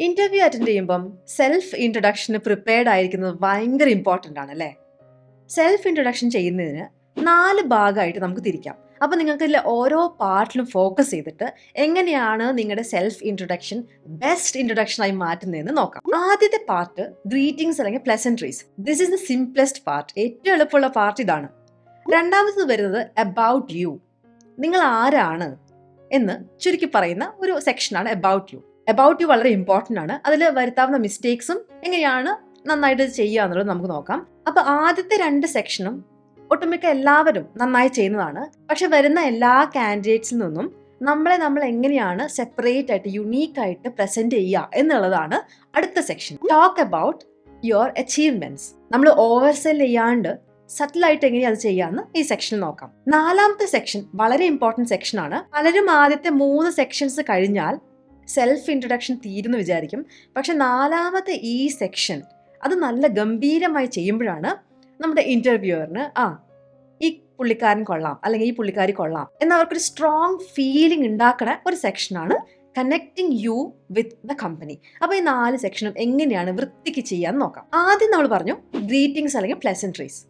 Interview attend ചെയ്യുമ്പം self ഇൻട്രൊഡക്ഷന് prepared ആയിരിക്കുന്നത് ഭയങ്കര ഇമ്പോർട്ടന്റ് ആണ് അല്ലേ? സെൽഫ് ഇൻട്രൊഡക്ഷൻ ചെയ്യുന്നതിന് നാല് ഭാഗമായിട്ട് നമുക്ക് തിരിക്കാം. അപ്പോൾ നിങ്ങൾക്ക് ഓരോ പാർട്ടിലും ഫോക്കസ് ചെയ്തിട്ട് എങ്ങനെയാണ് നിങ്ങളുടെ സെൽഫ് ഇൻട്രൊഡക്ഷൻ ബെസ്റ്റ് ഇൻട്രൊഡക്ഷനായി മാറ്റുന്നതെന്ന് നോക്കാം. ആദ്യത്തെ പാർട്ട് ഗ്രീറ്റിംഗ്സ് അല്ലെങ്കിൽ pleasantries this is the simplest part ഏറ്റവും എളുപ്പമുള്ള പാർട്ട് ഇതാണ്. രണ്ടാമത്തത് വരുന്നത് അബൌട്ട് യു നിങ്ങൾ ആരാണ് എന്ന് ചുരുക്കി പറയുന്ന ഒരു സെക്ഷനാണ് അബൌട്ട് യു അബൌട്ട് യു വളരെ ഇമ്പോർട്ടന്റ് ആണ്. അതിൽ വരുത്താവുന്ന മിസ്റ്റേക്സും എങ്ങനെയാണ് നന്നായിട്ട് ചെയ്യുക എന്നുള്ളത് നമുക്ക് നോക്കാം. അപ്പോൾ ആദ്യത്തെ രണ്ട് സെക്ഷനും ഒട്ടുമിക്ക എല്ലാവരും നന്നായി ചെയ്യുന്നതാണ്. പക്ഷെ വരുന്ന എല്ലാ കാൻഡിഡേറ്റ്സിൽ നിന്നും നമ്മളെ നമ്മൾ എങ്ങനെയാണ് സെപ്പറേറ്റ് ആയിട്ട് യുണീക്ക് ആയിട്ട് പ്രസന്റ് ചെയ്യുക എന്നുള്ളതാണ് അടുത്ത section talk about your achievements നമ്മൾ ഓവർ സെൽ ചെയ്യാണ്ട് സറ്റിലായിട്ട് എങ്ങനെയാണ് അത് ചെയ്യാന്ന് ഈ സെക്ഷനിൽ നോക്കാം. നാലാമത്തെ സെക്ഷൻ വളരെ ഇമ്പോർട്ടന്റ് സെക്ഷൻ ആണ്. പലരും ആദ്യത്തെ മൂന്ന് സെക്ഷൻസ് കഴിഞ്ഞാൽ സെൽഫ് ഇൻട്രൊഡക്ഷൻ തീരുന്നു വിചാരിക്കും. പക്ഷെ നാലാമത്തെ ഈ സെക്ഷൻ അത് നല്ല ഗംഭീരമായി ചെയ്യുമ്പോഴാണ് നമ്മുടെ ഇന്റർവ്യൂവറിന് ആ ഈ പുള്ളിക്കാരൻ കൊള്ളാം അല്ലെങ്കിൽ ഈ പുള്ളിക്കാരി കൊള്ളാം എന്നവർക്കൊരു സ്ട്രോങ് ഫീലിംഗ് ഉണ്ടാക്കുന്ന ഒരു സെക്ഷനാണ് connecting you with the company അപ്പോൾ ഈ നാല് സെക്ഷനും എങ്ങനെയാണ് വൃത്തിക്ക് ചെയ്യാൻ നോക്കാം. ആദ്യം നമ്മൾ പറഞ്ഞു ഗ്രീറ്റിംഗ്സ് അല്ലെങ്കിൽ പ്ലസൻട്രീസ്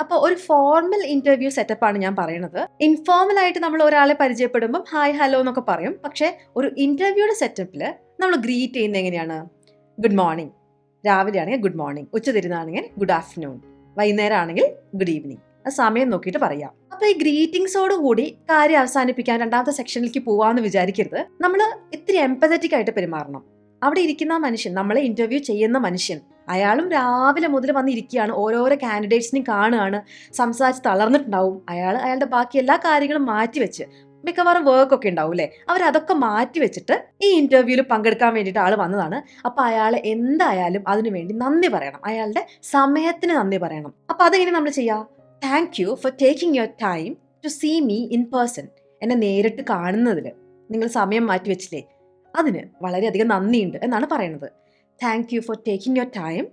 അപ്പോൾ ഒരു ഫോർമൽ ഇന്റർവ്യൂ സെറ്റപ്പാണ് ഞാൻ പറയുന്നത് ഇൻഫോർമൽ ആയിട്ട് നമ്മൾ ഒരാളെ പരിചയപ്പെടുമ്പോൾ ഹായ് ഹലോ എന്നൊക്കെ പറയും. പക്ഷേ ഒരു ഇന്റർവ്യൂയുടെ സെറ്റപ്പിൽ നമ്മൾ ഗ്രീറ്റ് ചെയ്യുന്നത് എങ്ങനെയാണ്? ഗുഡ് മോർണിംഗ് രാവിലെ ആണെങ്കിൽ ഗുഡ് മോർണിംഗ് ഉച്ച തിരുന്നാണെങ്കിൽ ഗുഡ് ആഫ്റ്റർനൂൺ വൈകുന്നേരം ആണെങ്കിൽ ഗുഡ് ഈവനിങ് ആ സമയം നോക്കിയിട്ട് പറയാം. അപ്പൊ ഈ ഗ്രീറ്റിംഗ്സോട് കൂടി കാര്യം അവസാനിപ്പിക്കാൻ രണ്ടാമത്തെ സെക്ഷനിലേക്ക് പോവാന്ന് വിചാരിക്കരുത്. നമ്മൾ ഇത്തിരി എംപതറ്റിക് ആയിട്ട് പെരുമാറണം. അവിടെ ഇരിക്കുന്ന മനുഷ്യൻ നമ്മളെ ഇന്റർവ്യൂ ചെയ്യുന്ന മനുഷ്യൻ അയാളും രാവിലെ മുതൽ വന്നിരിക്കുകയാണ്. ഓരോരോ കാൻഡിഡേറ്റ്സിനെയും കാണുകയാണ്. സംസാരിച്ച് തളർന്നിട്ടുണ്ടാവും. അയാൾ അയാളുടെ ബാക്കി എല്ലാ കാര്യങ്ങളും മാറ്റിവെച്ച് മിക്കവാറും വർക്ക് ഒക്കെ ഉണ്ടാവും അല്ലേ? അവരതൊക്കെ മാറ്റി വെച്ചിട്ട് ഈ ഇന്റർവ്യൂവിൽ പങ്കെടുക്കാൻ വേണ്ടിയിട്ട് ആൾ വന്നതാണ്. അപ്പൊ അയാൾ എന്തായാലും അതിനു വേണ്ടി നന്ദി പറയണം. അയാളുടെ സമയത്തിന് നന്ദി പറയണം. അപ്പൊ അതെങ്ങനെ നമ്മൾ ചെയ്യാം? Thank you for taking your time to see me in person എന്നെ നേരിട്ട് കാണുന്നതിൽ നിങ്ങൾ സമയം മാറ്റി വെച്ചില്ലേ? അതിന് വളരെയധികം നന്ദിയുണ്ട് എന്നാണ് പറയുന്നത്. Thank you for taking your time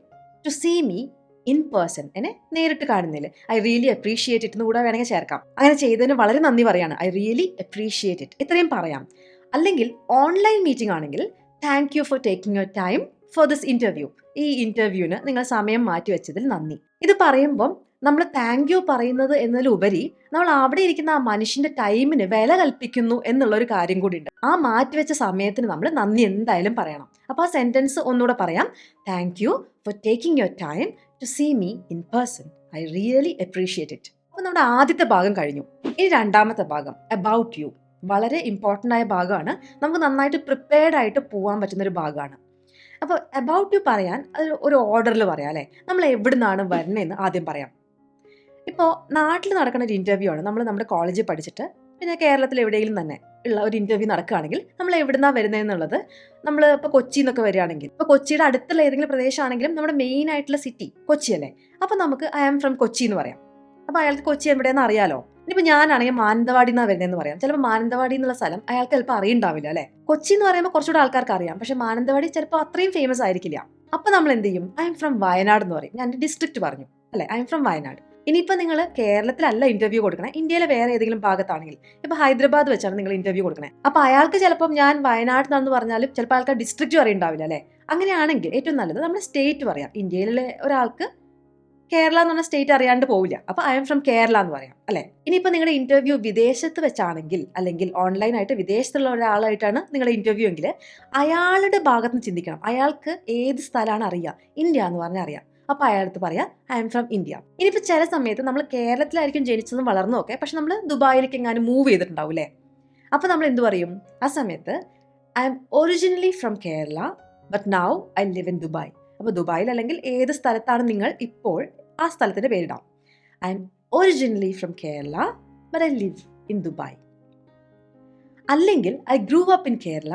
to see me in person എന്നെ നേരിട്ട് കാണുന്നില്ല ഐ റിയലി അപ്രീഷിയേറ്റ് ഇറ്റ് എന്ന് കൂടെ വേണമെങ്കിൽ ചേർക്കാം. അങ്ങനെ ചെയ്തതിന് വളരെ നന്ദി പറയാണ്. ഐ റിയലി അപ്രീഷിയേറ്റ് ഇറ്റ് ഇത്രയും പറയാം. അല്ലെങ്കിൽ ഓൺലൈൻ മീറ്റിംഗ് ആണെങ്കിൽ thank you for taking your time for this interview ഈ ഇന്റർവ്യൂവിന് നിങ്ങൾ സമയം മാറ്റി വെച്ചതിൽ നന്ദി. ഇത് പറയുമ്പം നമ്മൾ താങ്ക് യു പറയുന്നത് എന്നതിലുപരി നമ്മൾ അവിടെ ഇരിക്കുന്ന ആ മനുഷ്യന്റെ ടൈമിന് വില കൽപ്പിക്കുന്നു എന്നുള്ള ഒരു കാര്യം കൂടി ഉണ്ട് ആ മാറ്റിവെച്ച സമയത്തിന് നമ്മൾ നന്ദി എന്തായാലും പറയണം. അപ്പോൾ ആ സെന്റൻസ് ഒന്നുകൂടെ പറയാം. Thank you for taking your time to see me in person I really appreciate it അപ്പോൾ നമ്മുടെ ആദ്യത്തെ ഭാഗം കഴിഞ്ഞു. ഇനി രണ്ടാമത്തെ ഭാഗം അബൌട്ട് യു വളരെ ഇമ്പോർട്ടന്റ് ആയ ഭാഗമാണ്. നമുക്ക് നന്നായിട്ട് പ്രിപ്പയർഡ് ആയിട്ട് പോകാൻ പറ്റുന്ന ഒരു ഭാഗമാണ്. അപ്പോൾ അബൌട്ട് യു പറയാൻ അത് ഒരു ഓർഡറിൽ പറയാം അല്ലേ? നമ്മൾ എവിടെ നിന്നാണ് വരുന്നതെന്ന് ആദ്യം പറയാം. ഇപ്പോൾ നാട്ടിൽ നടക്കുന്ന ഒരു ഇന്റർവ്യൂ ആണ്. നമ്മൾ നമ്മുടെ കോളേജിൽ പഠിച്ചിട്ട് പിന്നെ കേരളത്തിൽ എവിടെയെങ്കിലും തന്നെ. ഉള്ള ഒരു ഇന്റർവ്യൂ നടക്കുകയാണെങ്കിൽ നമ്മൾ എവിടുന്നാണ് വരുന്നതെന്നുള്ളത് നമ്മൾ ഇപ്പോൾ കൊച്ചിയിൽ നിന്നൊക്കെ വരികയാണെങ്കിൽ ഇപ്പോൾ കൊച്ചിയുടെ അടുത്തുള്ള ഏതെങ്കിലും പ്രദേശമാണെങ്കിലും നമ്മുടെ മെയിൻ ആയിട്ടുള്ള സിറ്റി കൊച്ചി അല്ലേ അപ്പോൾ നമുക്ക് ഐ ആം ഫ്രം കൊച്ചി എന്ന് പറയാം. അപ്പോൾ അയാൾക്ക് കൊച്ചി എവിടെയെന്ന് അറിയാലോ? ഇനിയിപ്പോൾ ഞാനാണെങ്കിൽ മാനന്തവാടി എന്നാണ് വരുന്നതെന്ന് പറയാം. ചിലപ്പോൾ മാനന്തവാടി എന്നുള്ള സ്ഥലം അയാൾക്ക് ചിലപ്പോൾ അറിയുണ്ടാവില്ല അല്ലേ? കൊച്ചി എന്ന് പറയുമ്പോൾ കുറച്ചുകൂടെ ആൾക്കാർക്ക് അറിയാം. പക്ഷേ മാനന്തവാടി ചിലപ്പോൾ അത്രയും ഫേമസ് ആയിരിക്കില്ല. അപ്പോൾ നമ്മൾ എന്ത് ചെയ്യും? ഐ എം ഫ്രം വയനാട് എന്ന് പറയും. ഞാൻ ഡിസ്ട്രിക്റ്റ് പറഞ്ഞു. അല്ലേ? I'm from Wayanad. ഇനിയിപ്പോൾ നിങ്ങൾ കേരളത്തിലല്ല ഇന്റർവ്യൂ കൊടുക്കണേ ഇന്ത്യയിലെ വേറെ ഏതെങ്കിലും ഭാഗത്താണെങ്കിൽ. ഇപ്പോൾ ഹൈദരാബാദ് വെച്ചാണ് നിങ്ങൾ ഇന്റർവ്യൂ കൊടുക്കണേ. അപ്പോൾ അയാൾക്ക് ചിലപ്പം ഞാൻ വയനാട് എന്ന് പറഞ്ഞാലും ചിലപ്പോൾ ആൾക്കാർ ഡിസ്ട്രിക്റ്റ് അറിയുണ്ടാവില്ല അല്ലേ? അങ്ങനെയാണെങ്കിൽ ഏറ്റവും നല്ലത് നമ്മൾ സ്റ്റേറ്റ് പറയാം. ഇന്ത്യയിലെ ഒരാൾക്ക് കേരള എന്ന് പറഞ്ഞ സ്റ്റേറ്റ് അറിയാണ്ട് പോവില്ല. അപ്പോൾ ഐ എം ഫ്രം കേരള എന്ന് പറയാം അല്ലേ? ഇനിയിപ്പോൾ നിങ്ങളുടെ ഇന്റർവ്യൂ വിദേശത്ത് വെച്ചാണെങ്കിൽ അല്ലെങ്കിൽ ഓൺലൈനായിട്ട് വിദേശത്തുള്ള ഒരാളായിട്ടാണ് നിങ്ങളുടെ ഇന്റർവ്യൂ എങ്കിൽ അയാളുടെ ഭാഗത്ത് നിന്ന് ചിന്തിക്കണം. അയാൾക്ക് ഏത് സ്ഥലമാണ് അറിയുക ഇന്ത്യ എന്ന് പറഞ്ഞാൽ അറിയാം. അപ്പോൾ അയാളടുത്ത് പറയാം ഐ എം ഫ്രം ഇന്ത്യ ഇനിയിപ്പോൾ ചില സമയത്ത് നമ്മൾ കേരളത്തിലായിരിക്കും ജനിച്ചതും വളർന്നതും ഒക്കെ പക്ഷെ നമ്മൾ ദുബായിലേക്ക് എങ്ങാനും മൂവ് ചെയ്തിട്ടുണ്ടാവും അല്ലേ അപ്പോൾ നമ്മൾ എന്ത് പറയും? ആ സമയത്ത് I'm originally from Kerala but now I live in Dubai അപ്പോൾ ദുബായിൽ അല്ലെങ്കിൽ ഏത് സ്ഥലത്താണ് നിങ്ങൾ ഇപ്പോൾ ആ സ്ഥലത്തിന്റെ പേരിടാം. I'm originally from Kerala but I live in Dubai അല്ലെങ്കിൽ I grew up in Kerala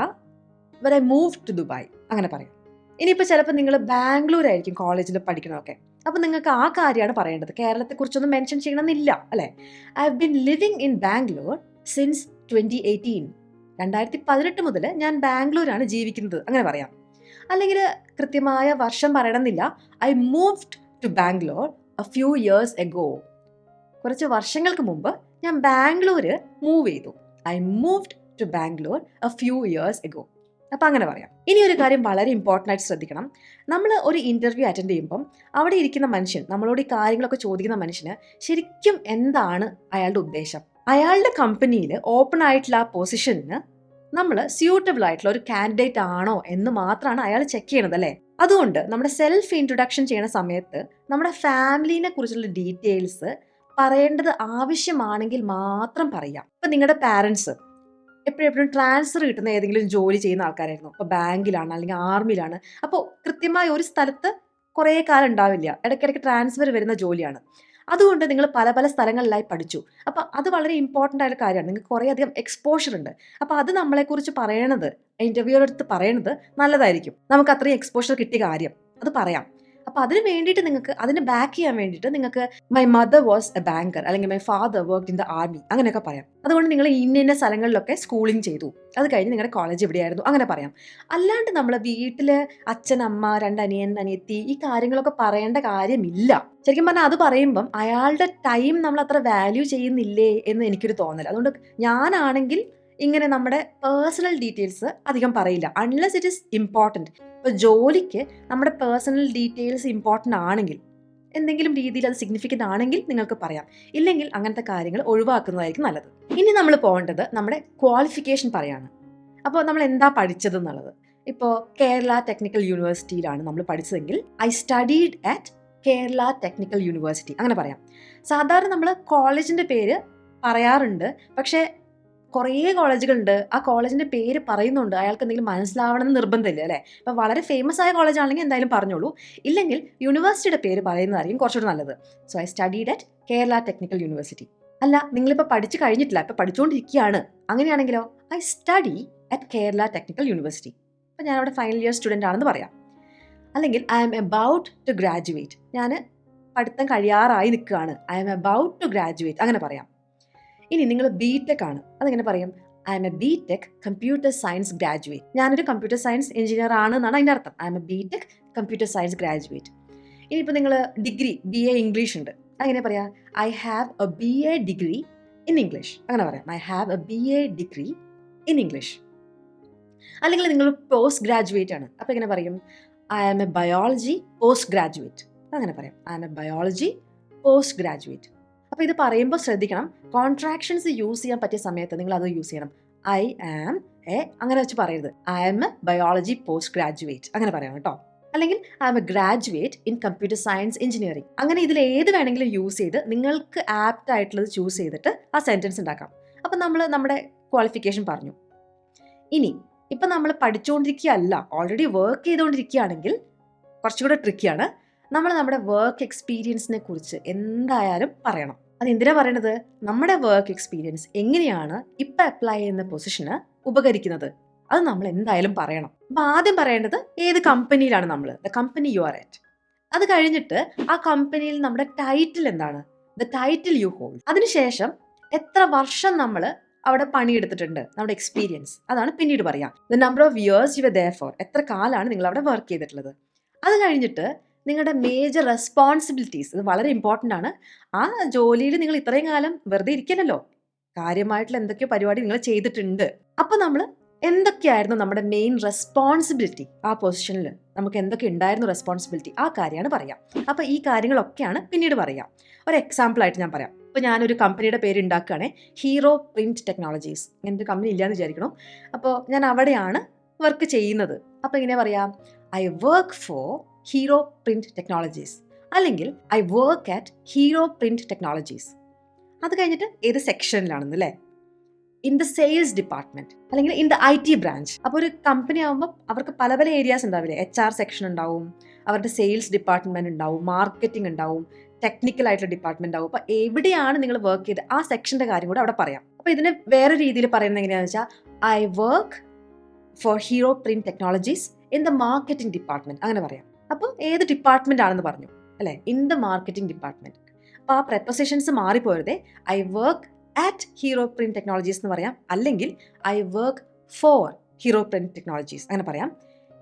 but I move to Dubai അങ്ങനെ പറയും. ഇനിയിപ്പോൾ ചിലപ്പോൾ നിങ്ങൾ ബാംഗ്ലൂർ ആയിരിക്കും കോളേജിൽ പഠിക്കണമൊക്കെ അപ്പോൾ നിങ്ങൾക്ക് ആ കാര്യമാണ് പറയേണ്ടത്. കേരളത്തെക്കുറിച്ചൊന്നും മെൻഷൻ ചെയ്യണമെന്നില്ല അല്ലേ? I have been living in Bangalore since twenty eighteen രണ്ടായിരത്തി പതിനെട്ട് മുതൽ ഞാൻ ബാംഗ്ലൂരാണ് ജീവിക്കുന്നത്. അങ്ങനെ പറയാം. അല്ലെങ്കിൽ കൃത്യമായ വർഷം പറയണമെന്നില്ല. I moved to Bangalore a few years ago കുറച്ച് വർഷങ്ങൾക്ക് മുമ്പ് ഞാൻ ബാംഗ്ലൂർ മൂവ് ചെയ്തു. I moved to Bangalore a few years ago അപ്പം അങ്ങനെ പറയാം. ഇനി ഒരു കാര്യം വളരെ ഇമ്പോർട്ടന്റ് ആയിട്ട് ശ്രദ്ധിക്കണം. നമ്മൾ ഒരു ഇന്റർവ്യൂ അറ്റൻഡ് ചെയ്യുമ്പം അവിടെ ഇരിക്കുന്ന മനുഷ്യൻ നമ്മളോട് ഈ കാര്യങ്ങളൊക്കെ ചോദിക്കുന്ന മനുഷ്യന് ശരിക്കും എന്താണ് അയാളുടെ ഉദ്ദേശം? അയാളുടെ കമ്പനിയിൽ ഓപ്പൺ ആയിട്ടുള്ള ആ പൊസിഷന് നമ്മൾ സ്യൂട്ടബിൾ ആയിട്ടുള്ള ഒരു കാൻഡിഡേറ്റ് ആണോ എന്ന് മാത്രമാണ് അയാൾ ചെക്ക് ചെയ്യണത് അല്ലേ? അതുകൊണ്ട് നമ്മുടെ സെൽഫ് ഇൻട്രൊഡക്ഷൻ ചെയ്യുന്ന സമയത്ത് നമ്മുടെ ഫാമിലിനെ കുറിച്ചുള്ള ഡീറ്റെയിൽസ് പറയേണ്ടത് ആവശ്യമാണെങ്കിൽ മാത്രം പറയാം. ഇപ്പം നിങ്ങളുടെ പാരൻസ് എപ്പോഴും എപ്പോഴും ട്രാൻസ്ഫർ കിട്ടുന്ന ഏതെങ്കിലും ജോലി ചെയ്യുന്ന ആൾക്കാരായിരുന്നു. അപ്പോൾ ബാങ്കിലാണ് അല്ലെങ്കിൽ ആർമിയിലാണ്. അപ്പോൾ കൃത്യമായ ഒരു സ്ഥലത്ത് കുറേ കാലം ഉണ്ടാവില്ല. ഇടയ്ക്കിടയ്ക്ക് ട്രാൻസ്ഫർ വരുന്ന ജോലിയാണ്. അതുകൊണ്ട് നിങ്ങൾ പല പല സ്ഥലങ്ങളിലായി പഠിച്ചു. അപ്പോൾ അത് വളരെ ഇമ്പോർട്ടന്റ് ആയ കാര്യമാണ്. നിങ്ങൾക്ക് കുറേ അധികം എക്സ്പോഷർ ഉണ്ട്. അപ്പോൾ അത് നമ്മളെക്കുറിച്ച് പറയണത് ഇന്റർവ്യൂടെ അടുത്ത് പറയണത് നല്ലതായിരിക്കും. നമുക്ക് അത്രയും എക്സ്പോഷർ കിട്ടിയ കാര്യം. അത് പറയാം. അപ്പോൾ അതിന് വേണ്ടിയിട്ട് നിങ്ങൾക്ക് അതിനെ ബാക്ക് ചെയ്യാൻ വേണ്ടിയിട്ട് നിങ്ങൾക്ക് my mother was a banker അല്ലെങ്കിൽ my father work in the army അങ്ങനെയൊക്കെ പറയാം. അതുകൊണ്ട് നിങ്ങൾ ഇന്ന ഇന്ന സ്ഥലങ്ങളിലൊക്കെ സ്കൂളിംഗ് ചെയ്തു. അത് കഴിഞ്ഞ് നിങ്ങളുടെ കോളേജ് എവിടെയായിരുന്നു അങ്ങനെ പറയാം. അല്ലാണ്ട് നമ്മൾ വീട്ടിൽ അച്ഛൻ അമ്മ രണ്ട് അനിയൻ അനിയത്തി ഈ കാര്യങ്ങളൊക്കെ പറയേണ്ട കാര്യമില്ല. ശരിക്കും പറഞ്ഞാൽ അത് പറയുമ്പം അയാളുടെ ടൈം നമ്മൾ അത്ര വാല്യൂ ചെയ്യുന്നില്ലേ എന്ന് എനിക്കൊരു തോന്നൽ അതുകൊണ്ട് ഞാനാണെങ്കിൽ ഇങ്ങനെ നമ്മുടെ പേഴ്സണൽ ഡീറ്റെയിൽസ് അധികം പറയില്ല. അൺലെസ് ഇറ്റ് ഇസ് ഇമ്പോർട്ടന്റ് ഇപ്പോൾ ജോലിക്ക് നമ്മുടെ പേഴ്സണൽ ഡീറ്റെയിൽസ് ഇമ്പോർട്ടന്റ് ആണെങ്കിൽ എന്തെങ്കിലും രീതിയിൽ അത് സിഗ്നിഫിക്കന്റ് ആണെങ്കിൽ നിങ്ങൾക്ക് പറയാം. ഇല്ലെങ്കിൽ അങ്ങനത്തെ കാര്യങ്ങൾ ഒഴിവാക്കുന്നതായിരിക്കും നല്ലത്. ഇനി നമ്മൾ പോകേണ്ടത് നമ്മുടെ ക്വാളിഫിക്കേഷൻ പറയാണ്. അപ്പോൾ നമ്മൾ എന്താ പഠിച്ചത് എന്നുള്ളത്. ഇപ്പോൾ കേരള ടെക്നിക്കൽ യൂണിവേഴ്സിറ്റിയിലാണ് നമ്മൾ പഠിച്ചതെങ്കിൽ I studied at Kerala technical university അങ്ങനെ പറയാം. സാധാരണ നമ്മൾ കോളേജിന്റെ പേര് പറയാറുണ്ട്. പക്ഷേ കുറേ കോളേജുകളുണ്ട്. ആ കോളേജിന്റെ പേര് പറയുന്നുണ്ട്. അയാൾക്ക് എന്തെങ്കിലും മനസ്സിലാവണമെന്ന് നിർബന്ധമില്ല അല്ലേ? അപ്പം വളരെ ഫേമസ് ആയ കോളേജ് ആണെങ്കിൽ എന്തായാലും പറഞ്ഞോളൂ. ഇല്ലെങ്കിൽ യൂണിവേഴ്സിറ്റിയുടെ പേര് പറയുന്നതായിരിക്കും കുറച്ചുകൂടി നല്ലത്. So I studied at Kerala technical university അല്ല നിങ്ങളിപ്പോൾ പഠിച്ചു കഴിഞ്ഞിട്ടില്ല. ഇപ്പം പഠിച്ചുകൊണ്ടിരിക്കുകയാണ് അങ്ങനെയാണെങ്കിലോ? I study at Kerala technical university അപ്പം ഞാനവിടെ ഫൈനൽ ഇയർ സ്റ്റുഡന്റ് ആണെന്ന് പറയാം. അല്ലെങ്കിൽ I am about to graduate ഞാൻ പഠിത്തം കഴിയാറായി നിൽക്കുകയാണ്. I am about to graduate അങ്ങനെ പറയാം. ഇനി നിങ്ങൾ ബി ടെക് ആണ്. അതെങ്ങനെ പറയും? I'm a B tech computer science graduate ഞാനൊരു കമ്പ്യൂട്ടർ സയൻസ് എഞ്ചിനീയർ ആണ് എന്നാണ് അതിന്റെ അർത്ഥം. I'm a B tech computer science graduate ഇനിയിപ്പോൾ നിങ്ങൾ ഡിഗ്രി ബി എ ഇംഗ്ലീഷ് ഉണ്ട്. അങ്ങനെ പറയാം? I have a B A degree in English അങ്ങനെ പറയാം. I have a B A degree in English അല്ലെങ്കിൽ നിങ്ങൾ പോസ്റ്റ് ഗ്രാജുവേറ്റ് ആണ്. അപ്പോൾ എങ്ങനെ പറയും? I am a biology post graduate അങ്ങനെ പറയാം. I am a biology post graduate അപ്പോൾ ഇത് പറയുമ്പോൾ ശ്രദ്ധിക്കണം. കോൺട്രാക്ഷൻസ് യൂസ് ചെയ്യാൻ പറ്റിയ സമയത്ത് നിങ്ങൾ അത് യൂസ് ചെയ്യണം. ഐ ആം എ അങ്ങനെ വെച്ച് പറയരുത്. I am a biology post graduate അങ്ങനെ പറയണം കേട്ടോ. അല്ലെങ്കിൽ I'm a graduate in computer science engineering അങ്ങനെ ഇതിൽ ഏത് വേണമെങ്കിലും യൂസ് ചെയ്ത് നിങ്ങൾക്ക് ആപ്റ്റ് ആയിട്ടുള്ളത് ചൂസ് ചെയ്തിട്ട് ആ സെന്റൻസ് ഉണ്ടാക്കാം. അപ്പം നമ്മൾ നമ്മുടെ ക്വാളിഫിക്കേഷൻ പറഞ്ഞു. ഇനി ഇപ്പം നമ്മൾ പഠിച്ചുകൊണ്ടിരിക്കുകയല്ല ഓൾറെഡി വർക്ക് ചെയ്തുകൊണ്ടിരിക്കുകയാണെങ്കിൽ കുറച്ചുകൂടെ ട്രിക്കിയാണ് നമ്മൾ നമ്മുടെ വർക്ക് എക്സ്പീരിയൻസിനെ കുറിച്ച് എന്തായാലും പറയണം. അത് എന്തിനാ പറയണത്? നമ്മുടെ വർക്ക് എക്സ്പീരിയൻസ് എങ്ങനെയാണ് ഇപ്പം അപ്ലൈ ചെയ്യുന്ന പൊസിഷന് ഉപകരിക്കുന്നത്? അത് നമ്മൾ എന്തായാലും പറയണം. അപ്പം ആദ്യം പറയേണ്ടത് ഏത് കമ്പനിയിലാണ് നമ്മൾ the company you are at അത് കഴിഞ്ഞിട്ട് ആ കമ്പനിയിൽ നമ്മുടെ ടൈറ്റിൽ എന്താണ്? ദ ടൈറ്റിൽ യു ഹോൾഡ് അതിനുശേഷം എത്ര വർഷം നമ്മൾ അവിടെ പണിയെടുത്തിട്ടുണ്ട്? നമ്മുടെ എക്സ്പീരിയൻസ് അതാണ് പിന്നീട് പറയാം. The number of years you there for എത്ര കാലമാണ് നിങ്ങൾ അവിടെ വർക്ക് ചെയ്തിട്ടുള്ളത്? അത് കഴിഞ്ഞിട്ട് നിങ്ങളുടെ മേജർ റെസ്പോൺസിബിലിറ്റീസ് ഇത് വളരെ ഇമ്പോർട്ടന്റ് ആണ്. ആ ജോലിയിൽ നിങ്ങൾ ഇത്രയും കാലം വെറുതെ ഇരിക്കലല്ലോ. കാര്യമായിട്ടുള്ള എന്തൊക്കെയോ പരിപാടി നിങ്ങൾ ചെയ്തിട്ടുണ്ട്. അപ്പോൾ നമ്മൾ എന്തൊക്കെയായിരുന്നു നമ്മുടെ മെയിൻ റെസ്പോൺസിബിലിറ്റി ആ പൊസിഷനിൽ നമുക്ക് എന്തൊക്കെ ഉണ്ടായിരുന്നു റെസ്പോൺസിബിലിറ്റി ആ കാര്യമാണ് പറയാം. അപ്പോൾ ഈ കാര്യങ്ങളൊക്കെയാണ് പിന്നീട് പറയാം. ഒരു എക്സാമ്പിളായിട്ട് ഞാൻ പറയാം. ഇപ്പോൾ ഞാനൊരു കമ്പനിയുടെ പേര് ഉണ്ടാക്കുകയാണെ ഹീറോ പ്രിന്റ് ടെക്നോളജീസ് ഒരു കമ്പനി ഇല്ലയെന്ന് വിചാരിക്കണം. അപ്പോൾ ഞാൻ അവിടെയാണ് വർക്ക് ചെയ്യുന്നത്. അപ്പോൾ ഇങ്ങനെ പറയാം? I work for Hero Print Technologies അല്ലെങ്കിൽ I work at Hero Print Technologies അത് കഴിഞ്ഞിട്ട് ഏത് സെക്ഷനിലാണെന്ന് അല്ലേ ഇൻ ദ സെയിൽസ് ഡിപ്പാർട്ട്മെന്റ് അല്ലെങ്കിൽ in the I T branch അപ്പോൾ ഒരു കമ്പനി ആകുമ്പോൾ അവർക്ക് പല പല ഏരിയാസ് ഉണ്ടാവില്ലേ? എച്ച് ആർ സെക്ഷൻ ഉണ്ടാവും അവരുടെ സെയിൽസ് ഡിപ്പാർട്ട്മെന്റ് ഉണ്ടാവും മാർക്കറ്റിംഗ് ഉണ്ടാവും ടെക്നിക്കൽ ആയിട്ടുള്ള ഡിപ്പാർട്ട്മെന്റ് ആവും അപ്പോൾ എവിടെയാണ് നിങ്ങൾ വർക്ക് ചെയ്ത്? ആ സെക്ഷന്റെ കാര്യം കൂടെ അവിടെ പറയാം. അപ്പോൾ ഇതിനെ വേറെ രീതിയിൽ പറയുന്നത് എങ്ങനെയാണെന്ന് വെച്ചാൽ I work for Hero Print Technologies in the marketing department അങ്ങനെ പറയാം. അപ്പോൾ ഏത് ഡിപ്പാർട്ട്മെന്റ് ആണെന്ന് പറഞ്ഞു അല്ലേ? ഇൻ ദ മാർക്കറ്റിംഗ് ഡിപ്പാർട്ട്മെന്റ് അപ്പോൾ ആ prepositions മാറിപ്പോരുതേ I work at Hero Print Technologies എന്ന് പറയാം. അല്ലെങ്കിൽ I work for Hero Print Technologies അങ്ങനെ പറയാം.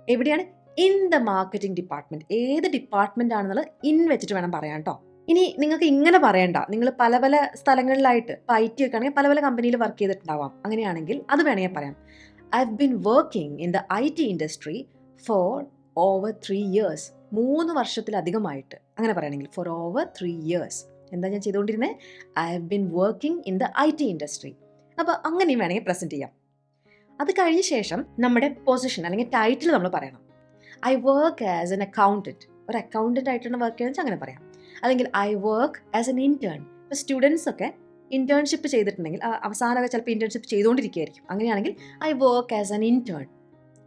എവിടെയാണ്? ഇൻ ദ മാർക്കറ്റിംഗ് ഡിപ്പാർട്ട്മെന്റ് ഏത് ഡിപ്പാർട്ട്മെന്റ് ആണെന്നുള്ളത് ഇൻ വെച്ചിട്ട് വേണം പറയാം കേട്ടോ ഇനി നിങ്ങൾക്ക് ഇങ്ങനെ പറയണ്ട. നിങ്ങൾ പല പല സ്ഥലങ്ങളിലായിട്ട് ഇപ്പോൾ ഐ ടി ഒക്കെ ആണെങ്കിൽ പല പല കമ്പനിയിൽ വർക്ക് ചെയ്തിട്ടുണ്ടാവാം. അങ്ങനെയാണെങ്കിൽ അത് വേണമെങ്കിൽ പറയാം. I have been working in the I T industry for over three years മൂന്ന് വർഷത്തിലധികമായിട്ട്. അങ്ങനെ പറയുകയാണെങ്കിൽ ഫോർ ഓവർ ത്രീ ഇയേഴ്സ് എന്താ ഞാൻ ചെയ്തുകൊണ്ടിരുന്നത് I have been working in the I T industry അപ്പോൾ അങ്ങനെയും വേണമെങ്കിൽ പ്രസന്റ് ചെയ്യാം. അത് കഴിഞ്ഞ ശേഷം നമ്മുടെ പൊസിഷൻ അല്ലെങ്കിൽ ടൈറ്റിൽ നമ്മൾ പറയണം. I work as an accountant ഒരു അക്കൗണ്ടന്റ് ആയിട്ടാണ് വർക്ക് ചെയ്യുന്നത് അങ്ങനെ പറയാം. അല്ലെങ്കിൽ I work as an intern ഇപ്പോൾ സ്റ്റുഡൻസ് ഒക്കെ ഇന്റേൺഷിപ്പ് ചെയ്തിട്ടുണ്ടെങ്കിൽ അവസാനമൊക്കെ ചിലപ്പോൾ ഇന്റേൺഷിപ്പ് ചെയ്തുകൊണ്ടിരിക്കുകയായിരിക്കും അങ്ങനെയാണെങ്കിൽ I work as an intern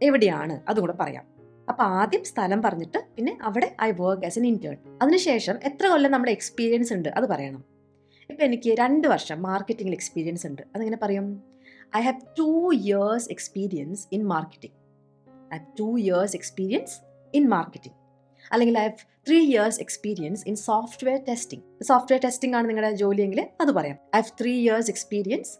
എവിടെയാണ്? അതും കൂടെ പറയാം. അപ്പോൾ ആദ്യം സ്ഥലം പറഞ്ഞിട്ട് പിന്നെ അവിടെ I work as an intern അതിനുശേഷം എത്ര കൊല്ലം നമ്മുടെ എക്സ്പീരിയൻസ് ഉണ്ട് അത് പറയണം. ഇപ്പൊ എനിക്ക് രണ്ട് വർഷം മാർക്കറ്റിംഗിൽ എക്സ്പീരിയൻസ് ഉണ്ട്. അതെങ്ങനെ പറയും? I have two years experience in marketing I have two years experience in marketing അല്ലെങ്കിൽ I have three years experience in software testing software testing ആണ് നിങ്ങളുടെ ജോലിയെങ്കിൽ അത് പറയാം. I have three years experience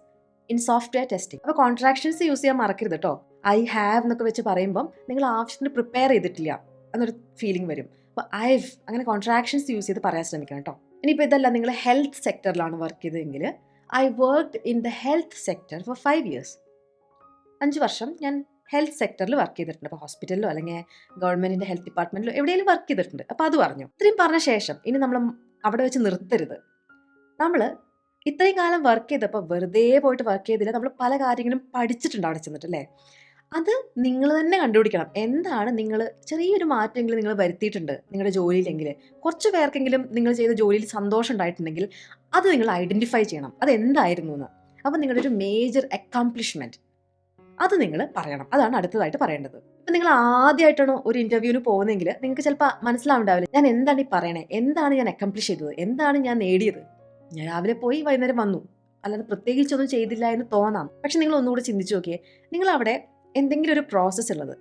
in software testing അപ്പോൾ contractions use ചെയ്യാൻ മറക്കരുത് കേട്ടോ ഐ ഹാവ് എന്നൊക്കെ വെച്ച് പറയുമ്പം നിങ്ങൾ ആവശ്യത്തിന് പ്രിപ്പയർ ചെയ്തിട്ടില്ല എന്നൊരു ഫീലിംഗ് വരും. അപ്പോൾ ഐവ് അങ്ങനെ കോൺട്രാക്ഷൻസ് യൂസ് ചെയ്ത് പറയാൻ ശ്രമിക്കണം കേട്ടോ ഇനിയിപ്പോൾ ഇതല്ല നിങ്ങൾ ഹെൽത്ത് സെക്ടറിലാണ് work ചെയ്തതെങ്കിൽ I work in the health sector for five years അഞ്ച് വർഷം ഞാൻ ഹെൽത്ത് സെക്ടറിൽ വർക്ക് ചെയ്തിട്ടുണ്ട്. അപ്പോൾ ഹോസ്പിറ്റലിലോ അല്ലെങ്കിൽ ഗവൺമെന്റിന്റെ ഹെൽത്ത് ഡിപ്പാർട്ട്മെന്റിലോ എവിടെയെങ്കിലും വർക്ക് ചെയ്തിട്ടുണ്ട്. അപ്പോൾ അത് പറഞ്ഞു. ഇത്രയും പറഞ്ഞ ശേഷം ഇനി നമ്മൾ അവിടെ വെച്ച് നിർത്തരുത്. നമ്മൾ ഇത്രയും കാലം വർക്ക് ചെയ്തപ്പോൾ വെറുതെ പോയിട്ട് വർക്ക് ചെയ്തില്ല. നമ്മൾ പല കാര്യങ്ങളും പഠിച്ചിട്ടുണ്ട് അവിടെ ചെന്നിട്ട് അല്ലേ? അത് നിങ്ങൾ തന്നെ കണ്ടുപിടിക്കണം. എന്താണ് നിങ്ങൾ ചെറിയൊരു മാറ്റമെങ്കിലും നിങ്ങൾ വരുത്തിയിട്ടുണ്ട് നിങ്ങളുടെ ജോലിയിലെങ്കിൽ കുറച്ച് പേർക്കെങ്കിലും നിങ്ങൾ ചെയ്ത ജോലിയിൽ സന്തോഷം ഉണ്ടായിട്ടുണ്ടെങ്കിൽ അത് നിങ്ങൾ ഐഡന്റിഫൈ ചെയ്യണം. അത് എന്തായിരുന്നു എന്ന്. അപ്പോൾ നിങ്ങളുടെ ഒരു മേജർ അക്കംപ്ലിഷ്മെന്റ് അത് നിങ്ങൾ പറയണം. അതാണ് അടുത്തതായിട്ട് പറയേണ്ടത്. ഇപ്പം നിങ്ങൾ ആദ്യമായിട്ടാണോ ഒരു ഇന്റർവ്യൂവിന് പോകുന്നതെങ്കിൽ നിങ്ങൾക്ക് ചിലപ്പോൾ മനസ്സിലാവുണ്ടാവില്ല. ഞാൻ എന്താണ് ഈ പറയണേ? എന്താണ് ഞാൻ അക്കംപ്ലിഷ് ചെയ്തത്? എന്താണ് ഞാൻ നേടിയത്? ഞാൻ രാവിലെ പോയി വൈകുന്നേരം വന്നു. അല്ലാതെ പ്രത്യേകിച്ചൊന്നും ചെയ്തില്ല എന്ന് തോന്നാം. പക്ഷെ നിങ്ങൾ ഒന്നുകൂടെ ചിന്തിച്ചു നോക്കിയേ. നിങ്ങൾ അവിടെ എന്തെങ്കിലും ഒരു പ്രോസസ്സ് ഉള്ളത്.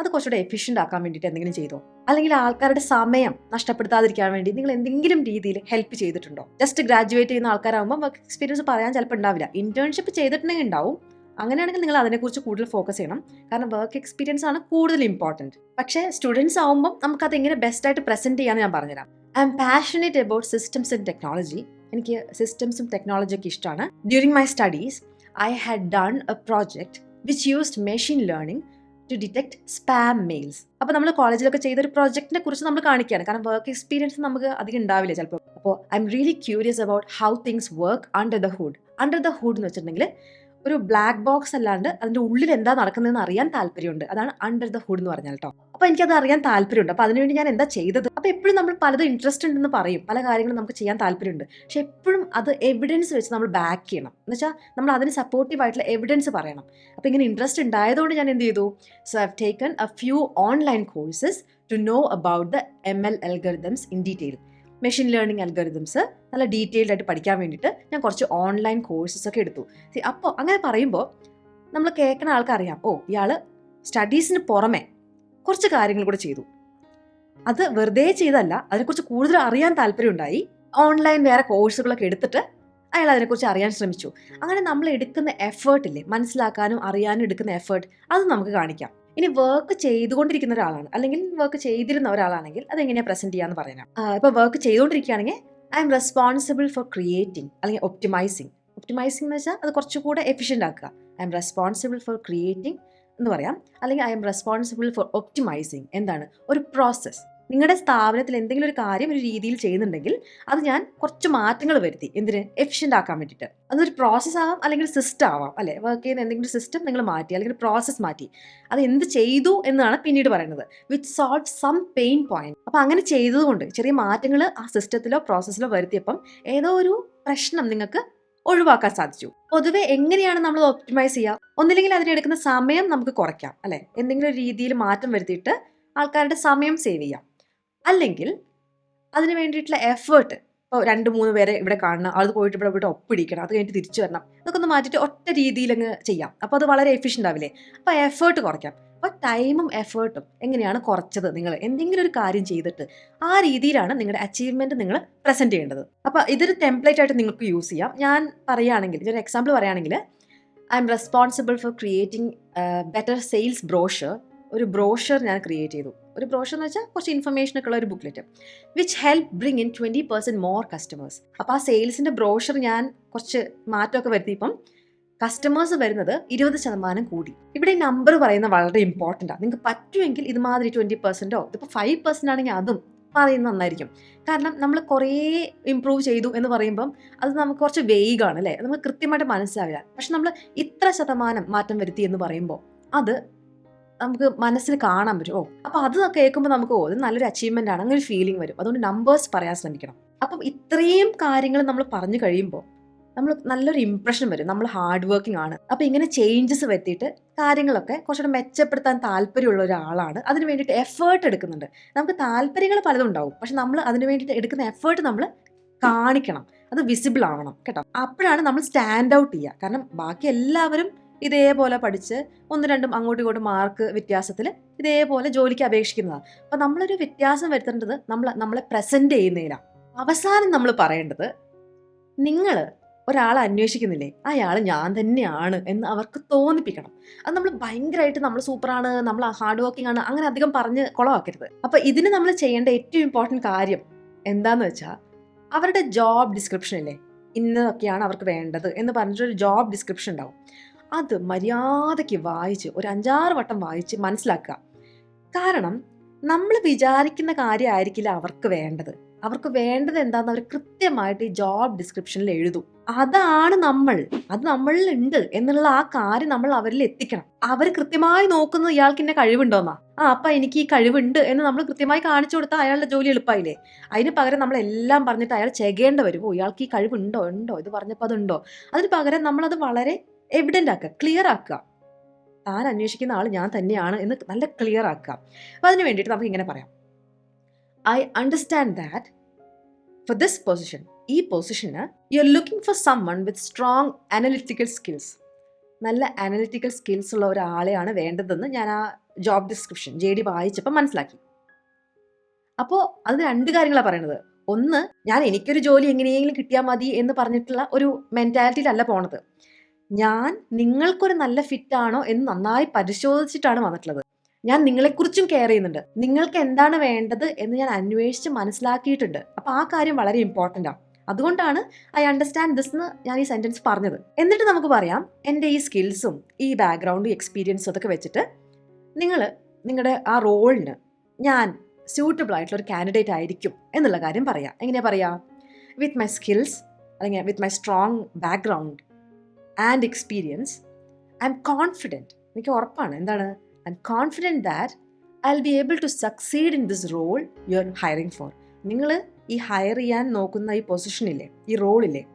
അത് കുറച്ചുകൂടെ എഫിഷ്യന്റ് ആക്കാൻ വേണ്ടിയിട്ട് എന്തെങ്കിലും ചെയ്തോ? അല്ലെങ്കിൽ ആൾക്കാരുടെ സമയം നഷ്ടപ്പെടുത്താതിരിക്കാൻ വേണ്ടി നിങ്ങൾ എന്തെങ്കിലും രീതിയിൽ ഹെൽപ്പ് ചെയ്തിട്ടുണ്ടോ? ജസ്റ്റ് ഗ്രാജുവേറ്റ് ചെയ്യുന്ന ആൾക്കാരാകുമ്പോൾ വർക്ക് എക്സ്പീരിയൻസ് പറയാൻ ചിലപ്പോൾ ഉണ്ടാവില്ല. ഇന്റേൺഷിപ്പ് ചെയ്തിട്ടുണ്ടെങ്കിൽ ഉണ്ടാവും. അങ്ങനെയാണെങ്കിൽ നിങ്ങൾ അതിനെക്കുറിച്ച് കൂടുതൽ ഫോക്കസ് ചെയ്യണം. കാരണം വർക്ക് എക്സ്പീരിയൻസ് ആണ് കൂടുതൽ ഇമ്പോർട്ടന്റ് പക്ഷേ സ്റ്റുഡൻസ് ആകുമ്പോൾ നമുക്കത് എങ്ങനെ ബെസ്റ്റ് ആയിട്ട് പ്രസന്റ് ചെയ്യാമെന്ന് ഞാൻ പറഞ്ഞുതരാം. I am passionate about systems and technology എനിക്ക് സിസ്റ്റംസും ടെക്നോളജിയൊക്കെ ഇഷ്ടമാണ്. During my studies I had done a project which used machine learning to detect spam mails അപ്പോൾ നമ്മൾ കോളേജിലൊക്കെ ചെയ്ത ഒരു പ്രോജക്റ്റിനെ കുറിച്ച് നമ്മൾ കാണിക്കുകയാണ് കാരണം വർക്ക് എക്സ്പീരിയൻസ് നമുക്ക് അധികം ഉണ്ടാവില്ല ചിലപ്പോൾ അപ്പോൾ I am really curious about how things work under the hood under the hood എന്ന് വെച്ചിട്ടുണ്ടെങ്കിൽ ഒരു ബ്ലാക്ക് ബോക്സ് അല്ലാണ്ട് അതിന്റെ ഉള്ളിൽ എന്താ നടക്കുന്നതെന്ന് അറിയാൻ താല്പര്യമുണ്ട്. അതാണ് അണ്ടർ ദ ഹുഡ് എന്ന് പറഞ്ഞാൽ കേട്ടോ അപ്പോൾ എനിക്കത് അറിയാൻ താല്പര്യമുണ്ട്. അപ്പോൾ അതിനുവേണ്ടി ഞാൻ എന്താ ചെയ്തത്? അപ്പോൾ എപ്പോഴും നമ്മൾ പലതും ഇൻട്രസ്റ്റ് ഉണ്ടെന്ന് പറയും. പല കാര്യങ്ങളും നമുക്ക് ചെയ്യാൻ താല്പര്യമുണ്ട്. പക്ഷെ എപ്പോഴും അത് എവിഡൻസ് വെച്ച് നമ്മൾ ബാക്ക് ചെയ്യണം. എന്ന് വെച്ചാൽ നമ്മൾ അതിന് സപ്പോർട്ടീവ് ആയിട്ടുള്ള എവിഡൻസ് പറയണം. അപ്പോൾ ഇങ്ങനെ ഇൻട്രസ്റ്റ് ഉണ്ടായതുകൊണ്ട് ഞാൻ എന്ത് ചെയ്തു? So I have taken a few online courses to know about the M L algorithms in detail machine learning algorithms നല്ല ഡീറ്റെയിൽഡ് ആയിട്ട് പഠിക്കാൻ വേണ്ടിയിട്ട് ഞാൻ കുറച്ച് ഓൺലൈൻ കോഴ്സസ് ഒക്കെ എടുത്തു. അപ്പോൾ അങ്ങനെ പറയുമ്പോൾ നമ്മൾ കേൾക്കുന്ന ആൾക്കറിയാം ഓ ഇയാൾ സ്റ്റഡീസിന് പുറമെ കുറച്ച് കാര്യങ്ങൾ കൂടെ ചെയ്തു. അത് വെറുതെ ചെയ്തല്ല അതിനെക്കുറിച്ച് കൂടുതൽ അറിയാൻ താല്പര്യമുണ്ടായി. ഓൺലൈൻ വേറെ കോഴ്സുകളൊക്കെ എടുത്തിട്ട് അയാൾ അതിനെക്കുറിച്ച് അറിയാൻ ശ്രമിച്ചു. അങ്ങനെ നമ്മൾ എടുക്കുന്ന എഫേർട്ടില്ലേ മനസ്സിലാക്കാനും അറിയാനും എടുക്കുന്ന എഫേർട്ട് അത് നമുക്ക് കാണിക്കാം. ഇനി വർക്ക് ചെയ്തുകൊണ്ടിരിക്കുന്ന ഒരാളാണ്. അല്ലെങ്കിൽ വർക്ക് ചെയ്തിരുന്ന ഒരാളാണെങ്കിൽ അതെങ്ങനെയാണ് പ്രസന്റ് ചെയ്യാന്ന് പറയാം ഇപ്പോൾ work ചെയ്തുകൊണ്ടിരിക്കുകയാണെങ്കിൽ I am responsible for creating അല്ലെങ്കിൽ ഒപ്റ്റിമൈസിങ് ഒപ്റ്റിമൈസിംഗ് എന്ന് വെച്ചാൽ അത് കുറച്ചുകൂടെ എഫിഷ്യന്റ് ആക്കുക. I am responsible for creating എന്ന് പറയാം. അല്ലെങ്കിൽ I am responsible for optimising എന്താണ്? ഒരു പ്രോസസ്സ് നിങ്ങളുടെ സ്ഥാപനത്തിൽ എന്തെങ്കിലും ഒരു കാര്യം ഒരു രീതിയിൽ ചെയ്യുന്നുണ്ടെങ്കിൽ അത് ഞാൻ കുറച്ച് മാറ്റങ്ങൾ വരുത്തി. എന്തിന്? എഫിഷ്യന്റ് ആക്കാൻ വേണ്ടിയിട്ട്. അതൊരു പ്രോസസ്സ് ആവാം അല്ലെങ്കിൽ സിസ്റ്റം ആവാം. അല്ലെ? വർക്ക് ചെയ്യുന്ന എന്തെങ്കിലും സിസ്റ്റം നിങ്ങൾ മാറ്റി അല്ലെങ്കിൽ പ്രോസസ്സ് മാറ്റി. അത് എന്ത് ചെയ്തു എന്നാണ് പിന്നീട് പറയുന്നത്. Which solve some pain point അപ്പോൾ അങ്ങനെ ചെയ്തതുകൊണ്ട് ചെറിയ മാറ്റങ്ങൾ ആ സിസ്റ്റത്തിലോ പ്രോസസ്സിലോ വരുത്തിയപ്പം ഏതോ ഒരു പ്രശ്നം നിങ്ങൾക്ക് ഒഴിവാക്കാൻ സാധിച്ചു. പൊതുവെ എങ്ങനെയാണ് നമ്മൾ ഒപ്റ്റിമൈസ് ചെയ്യുക ഒന്നില്ലെങ്കിൽ അതിനെടുക്കുന്ന സമയം നമുക്ക് കുറയ്ക്കാം. അല്ലെ? എന്തെങ്കിലും രീതിയിൽ മാറ്റം വരുത്തിയിട്ട് ആൾക്കാരുടെ സമയം സേവ് ചെയ്യാം. അല്ലെങ്കിൽ അതിന് വേണ്ടിയിട്ടുള്ള എഫേർട്ട് ഇപ്പോൾ രണ്ട് മൂന്ന് പേരെ ഇവിടെ കാണണം. അത് പോയിട്ട് ഇവിടെ പോയിട്ട് ഒപ്പിടിക്കണം. അത് കഴിഞ്ഞിട്ട് തിരിച്ചു വരണം. അതൊക്കെ ഒന്ന് മാറ്റിയിട്ട് ഒറ്റ രീതിയിൽ അങ്ങ് ചെയ്യാം. അപ്പോൾ അത് വളരെ എഫിഷ്യന്റ് ആവില്ലേ? അപ്പോൾ എഫേർട്ട് കുറയ്ക്കാം. അപ്പോൾ ടൈമും എഫേർട്ടും എങ്ങനെയാണ് കുറച്ചത്? നിങ്ങൾ എന്തെങ്കിലും ഒരു കാര്യം ചെയ്തിട്ട് ആ രീതിയിലാണ് നിങ്ങളുടെ അച്ചീവ്മെന്റ് നിങ്ങൾ പ്രസന്റ് ചെയ്യേണ്ടത്. അപ്പോൾ ഇതൊരു ടെംപ്ലേറ്റ് ആയിട്ട് നിങ്ങൾക്ക് യൂസ് ചെയ്യാം. ഞാൻ പറയുകയാണെങ്കിൽ ഒരു എക്സാമ്പിൾ പറയുകയാണെങ്കിൽ I am responsible for creating better sales brochure ഒരു ബ്രോഷർ ഞാൻ ക്രിയേറ്റ് ചെയ്തു. ഒരു ബ്രോഷർ എന്ന് വെച്ചാൽ കുറച്ച് ഇൻഫർമേഷൻ ഒക്കെ ഉള്ള ഒരു booklet which help bring in twenty percent more customers അപ്പോൾ ആ സെയിൽസിന്റെ ബ്രോഷർ ഞാൻ കുറച്ച് മാറ്റമൊക്കെ വരുത്തി ഇപ്പം കസ്റ്റമേഴ്സ് വരുന്നത് ഇരുപത് ശതമാനം കൂടി. ഇവിടെ നമ്പർ പറയുന്നത് വളരെ ഇമ്പോർട്ടന്റ് ആണ് നിങ്ങൾക്ക് പറ്റുമെങ്കിൽ ഇതുമാതിരി ട്വന്റി പെർസെന്റോ ഇതിപ്പോൾ ഫൈവ് പെർസെന്റ് ആണെങ്കിൽ അതും പറയുന്നത് നന്നായിരിക്കും. കാരണം നമ്മൾ കുറേ ഇമ്പ്രൂവ് ചെയ്തു എന്ന് പറയുമ്പം അത് നമുക്ക് കുറച്ച് വേഗാണ് അല്ലേ? നമുക്ക് കൃത്യമായിട്ട് മനസ്സിലാവില്ല. പക്ഷെ നമ്മൾ ഇത്ര ശതമാനം മാറ്റം വരുത്തി എന്ന് പറയുമ്പോൾ അത് നമുക്ക് മനസ്സിൽ കാണാൻ പറ്റും. ഓ അപ്പോൾ അത് കേൾക്കുമ്പോൾ നമുക്ക് ഓ നല്ലൊരു അച്ചീവ്മെന്റ് ആണ് അങ്ങനെ ഒരു ഫീലിംഗ് വരും. അതുകൊണ്ട് നമ്പേഴ്സ് പറയാൻ ശ്രമിക്കണം. അപ്പം ഇത്രയും കാര്യങ്ങൾ നമ്മൾ പറഞ്ഞു കഴിയുമ്പോൾ നമ്മൾ നല്ലൊരു ഇമ്പ്രഷൻ വരും. നമ്മൾ ഹാർഡ് വർക്കിംഗ് ആണ്. അപ്പോൾ ഇങ്ങനെ ചേഞ്ചസ് വരുത്തിയിട്ട് കാര്യങ്ങളൊക്കെ കുറച്ചുകൂടെ മെച്ചപ്പെടുത്താൻ താല്പര്യമുള്ള ഒരാളാണ്. അതിന് വേണ്ടിയിട്ട് എഫേർട്ട് എടുക്കുന്നുണ്ട്. നമുക്ക് താല്പര്യങ്ങൾ പലതും ഉണ്ടാവും. പക്ഷെ നമ്മൾ അതിന് വേണ്ടിയിട്ട് എടുക്കുന്ന എഫേർട്ട് നമ്മൾ കാണിക്കണം. അത് വിസിബിൾ ആവണം കേട്ടോ. അപ്പോഴാണ് നമ്മൾ സ്റ്റാൻഡ് ഔട്ട് ചെയ്യുക. കാരണം ബാക്കി എല്ലാവരും ഇതേപോലെ പഠിച്ച് ഒന്ന് രണ്ടും അങ്ങോട്ടും ഇങ്ങോട്ടും മാർക്ക് വ്യത്യാസത്തിൽ ഇതേപോലെ ജോലിക്ക് അപേക്ഷിക്കുന്നതാണ് അപ്പം നമ്മളൊരു വ്യത്യാസം വരുത്തേണ്ടത് നമ്മൾ നമ്മളെ പ്രസന്റ് ചെയ്യുന്നതിനാണ് അവസാനം നമ്മൾ പറയേണ്ടത് നിങ്ങൾ ഒരാളെ അന്വേഷിക്കുന്നില്ലേ? അയാൾ ഞാൻ തന്നെയാണ് എന്ന് അവർക്ക് തോന്നിപ്പിക്കണം. അത് നമ്മൾ ഭയങ്കരമായിട്ട് നമ്മൾ സൂപ്പറാണ് നമ്മൾ ഹാർഡ് വർക്കിംഗ് ആണ് അങ്ങനെ അധികം പറഞ്ഞ് കുളമാക്കരുത് അപ്പം ഇതിന് നമ്മൾ ചെയ്യേണ്ട ഏറ്റവും ഇമ്പോർട്ടന്റ് കാര്യം എന്താന്ന് വെച്ചാൽ അവരുടെ ജോബ് ഡിസ്ക്രിപ്ഷൻ ഇല്ലേ? ഇന്നതൊക്കെയാണ് അവർക്ക് വേണ്ടത് എന്ന് പറഞ്ഞിട്ടൊരു ജോബ് ഡിസ്ക്രിപ്ഷൻ ഉണ്ടാവും. അത് മര്യാദയ്ക്ക് വായിച്ച് ഒരു അഞ്ചാറ് വട്ടം വായിച്ച് മനസ്സിലാക്കുക. കാരണം നമ്മൾ വിചാരിക്കുന്ന കാര്യമായിരിക്കില്ല അവർക്ക് വേണ്ടത്. അവർക്ക് വേണ്ടത് എന്താണെന്ന് അവർ കൃത്യമായിട്ട് ഈ ജോബ് ഡിസ്ക്രിപ്ഷനിൽ എഴുതും. അതാണ് നമ്മൾ. അത് നമ്മളിൽ ഉണ്ട് എന്നുള്ള ആ കാര്യം നമ്മൾ അവരിൽ എത്തിക്കണം. അവർ കൃത്യമായി നോക്കുന്നത് ഇയാൾക്ക് ഇന്ന കഴിവുണ്ടോന്നാ? ആ അപ്പൊ എനിക്ക് ഈ കഴിവുണ്ട് എന്ന് നമ്മൾ കൃത്യമായി കാണിച്ചു കൊടുത്താൽ അയാളുടെ ജോലി എളുപ്പമായില്ലേ അതിന് പകരം നമ്മൾ എല്ലാം പറഞ്ഞിട്ട് അയാൾ ചെകേണ്ട വരുമോ ഇയാൾക്ക് ഈ കഴിവുണ്ടോ? ഉണ്ടോ? ഇത് പറഞ്ഞപ്പോൾ അതുണ്ടോ? അതിന് പകരം നമ്മളത് വളരെ എവിഡന്റ് ആക്കുക ക്ലിയർ ആക്കുക. താൻ അന്വേഷിക്കുന്ന ആൾ ഞാൻ തന്നെയാണ് എന്ന് നല്ല ക്ലിയർ ആക്കുക. അപ്പോൾ അതിന് വേണ്ടിയിട്ട് നമുക്ക് ഇങ്ങനെ പറയാം. I understand that for this position ഈ പൊസിഷന് you are looking for someone with strong analytical skills നല്ല അനലിറ്റിക്കൽ സ്കിൽസ് ഉള്ള ഒരാളെയാണ് വേണ്ടതെന്ന് ഞാൻ ആ ജോബ് ഡിസ്ക്രിപ്ഷൻ ജെ ഡി വായിച്ചപ്പോൾ മനസ്സിലാക്കി. അപ്പോൾ അത് രണ്ട് കാര്യങ്ങളാണ് പറയണത്. ഒന്ന് ഞാൻ എനിക്കൊരു ജോലി എങ്ങനെയെങ്കിലും കിട്ടിയാൽ മതി എന്ന് പറഞ്ഞിട്ടുള്ള ഒരു മെന്റാലിറ്റിയിലല്ല പോണത്. ഞാൻ നിങ്ങൾക്കൊരു നല്ല ഫിറ്റ് ആണോ എന്ന് നന്നായി പരിശോധിച്ചിട്ടാണ് വന്നിട്ടുള്ളത്. ഞാൻ നിങ്ങളെക്കുറിച്ചും കെയർ ചെയ്യുന്നുണ്ട്. നിങ്ങൾക്ക് എന്താണ് വേണ്ടത് എന്ന് ഞാൻ അന്വേഷിച്ച് മനസ്സിലാക്കിയിട്ടുണ്ട്. അപ്പോൾ ആ കാര്യം വളരെ ഇമ്പോർട്ടന്റ് ആണ് അതുകൊണ്ടാണ് ഐ അണ്ടർസ്റ്റാൻഡ് ദിസ് എന്ന് ഞാൻ ഈ സെന്റൻസ് പറഞ്ഞത്. എന്നിട്ട് നമുക്ക് പറയാം എന്റെ ഈ സ്കിൽസും ഈ ബാക്ക്ഗ്രൗണ്ടും എക്സ്പീരിയൻസും അതൊക്കെ വെച്ചിട്ട് നിങ്ങൾ നിങ്ങളുടെ ആ റോളിന് ഞാൻ സ്യൂട്ടബിൾ ആയിട്ടുള്ള ഒരു കാൻഡിഡേറ്റ് ആയിരിക്കും എന്നുള്ള കാര്യം പറയാം. എങ്ങനെയാ പറയാ? വിത്ത് മൈ സ്കിൽസ് അല്ലെങ്കിൽ with my strong background and experience I am confident എനിക്ക് ഉറപ്പാണ്. എന്താണ്? I am confident that I will be able to succeed in this role you are hiring for നിങ്ങൾ ഈ ഹയർ ചെയ്യാൻ നോക്കുന്ന ഈ പൊസിഷനില്ലേ ഈ റോളില്ലേ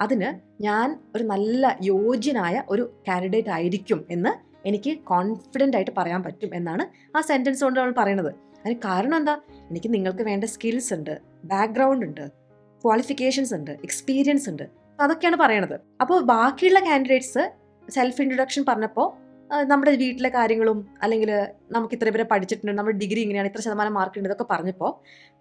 അതിന് ഞാൻ ഒരു നല്ല യോഗ്യനായ ഒരു കാൻഡിഡേറ്റ് ആയിരിക്കും എന്ന് എനിക്ക് കോൺഫിഡന്റ് ആയിട്ട് പറയാൻ പറ്റും എന്നാണ് ആ സെന്റൻസ് കൊണ്ട് നമ്മൾ പറയുന്നത്. അതിന് കാരണം എന്താ? എനിക്ക് നിങ്ങൾക്ക് വേണ്ട സ്കിൽസ് ഉണ്ട് ബാക്ക്ഗ്രൗണ്ട് ഉണ്ട് ക്വാളിഫിക്കേഷൻസ് ഉണ്ട് എക്സ്പീരിയൻസ് ഉണ്ട്. അതൊക്കെയാണ് പറയണത്. അപ്പോൾ ബാക്കിയുള്ള കാൻഡിഡേറ്റ്സ് സെൽഫ് ഇൻട്രൊഡക്ഷൻ പറഞ്ഞപ്പോൾ നമ്മുടെ വീട്ടിലെ കാര്യങ്ങളും അല്ലെങ്കിൽ നമുക്ക് ഇത്ര പേരെ പഠിച്ചിട്ടുണ്ട് നമ്മുടെ ഡിഗ്രി ഇങ്ങനെയാണ് ഇത്ര ശതമാനം മാർക്ക് ഉണ്ട് ഇതൊക്കെ പറഞ്ഞപ്പോൾ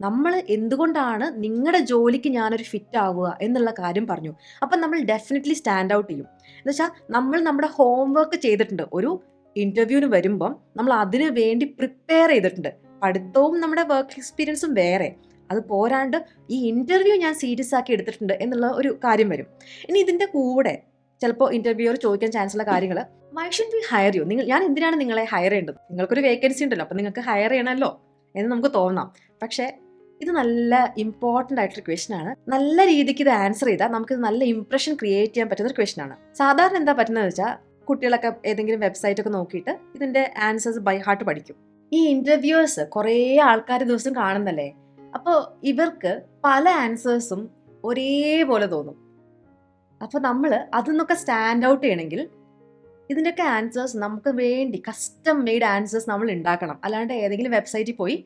നമ്മൾ എന്തുകൊണ്ടാണ് നിങ്ങളുടെ ജോലിക്ക് ഞാനൊരു ഫിറ്റ് ആവുക എന്നുള്ള കാര്യം പറഞ്ഞു. അപ്പം നമ്മൾ ഡെഫിനറ്റ്ലി സ്റ്റാൻഡ് ഔട്ട് ചെയ്യും. എന്ന് വെച്ചാൽ നമ്മൾ നമ്മുടെ ഹോം വർക്ക് ചെയ്തിട്ടുണ്ട്. ഒരു ഇന്റർവ്യൂവിന് വരുമ്പം നമ്മൾ അതിനു വേണ്ടി പ്രിപ്പയർ ചെയ്തിട്ടുണ്ട്. പഠിത്തവും നമ്മുടെ വർക്ക് എക്സ്പീരിയൻസും വേറെ. അത് പോരാണ്ട് ഈ ഇന്റർവ്യൂ ഞാൻ സീരിയസ് ആക്കി എടുത്തിട്ടുണ്ട് എന്നുള്ള ഒരു കാര്യം വരും. ഇനി ഇതിന്റെ കൂടെ ചിലപ്പോൾ ഇന്റർവ്യൂവർ ചോദിക്കാൻ ചാൻസ് ഉള്ള കാര്യങ്ങൾ why should we hire you നിങ്ങൾ ഞാൻ എന്തിനാണ് നിങ്ങളെ ഹയർ ചെയ്യേണ്ടത്? നിങ്ങൾക്കൊരു വേക്കൻസി ഉണ്ടല്ലോ അപ്പം നിങ്ങൾക്ക് ഹയർ ചെയ്യണമല്ലോ എന്ന് നമുക്ക് തോന്നാം. പക്ഷേ ഇത് നല്ല ഇമ്പോർട്ടന്റ് ആയിട്ടൊരു ക്വസ്റ്റൻ ആണ്. നല്ല രീതിക്ക് ഇത് ആൻസർ ചെയ്താൽ നമുക്ക് നല്ല ഇംപ്രഷൻ ക്രിയേറ്റ് ചെയ്യാൻ പറ്റുന്ന ഒരു ക്വസ്റ്റൻ ആണ്. സാധാരണ എന്താ പറ്റുന്നത് വെച്ചാൽ കുട്ടികളൊക്കെ ഏതെങ്കിലും വെബ്സൈറ്റ് ഒക്കെ നോക്കിയിട്ട് ഇതിന്റെ ആൻസേഴ്സ് ബൈ ഹാർട്ട് പഠിക്കും. ഈ ഇന്റർവ്യൂവേഴ്സ് കുറേ ആൾക്കാർ ദിവസം കാണുന്നല്ലേ അപ്പോൾ ഇവർക്ക് പല ആൻസേഴ്സും ഒരേപോലെ തോന്നും. അപ്പോൾ നമ്മൾ അതിൽ സ്റ്റാൻഡ് ഔട്ട് ചെയ്യണമെങ്കിൽ ഇതിന്റെയൊക്കെ ആൻസേഴ്സ് നമുക്ക് വേണ്ടി കസ്റ്റം മെയ്ഡ് ആൻസേഴ്സ് നമ്മൾ ഉണ്ടാക്കണം. അല്ലാണ്ട് ഏതെങ്കിലും വെബ്സൈറ്റിൽ പോയി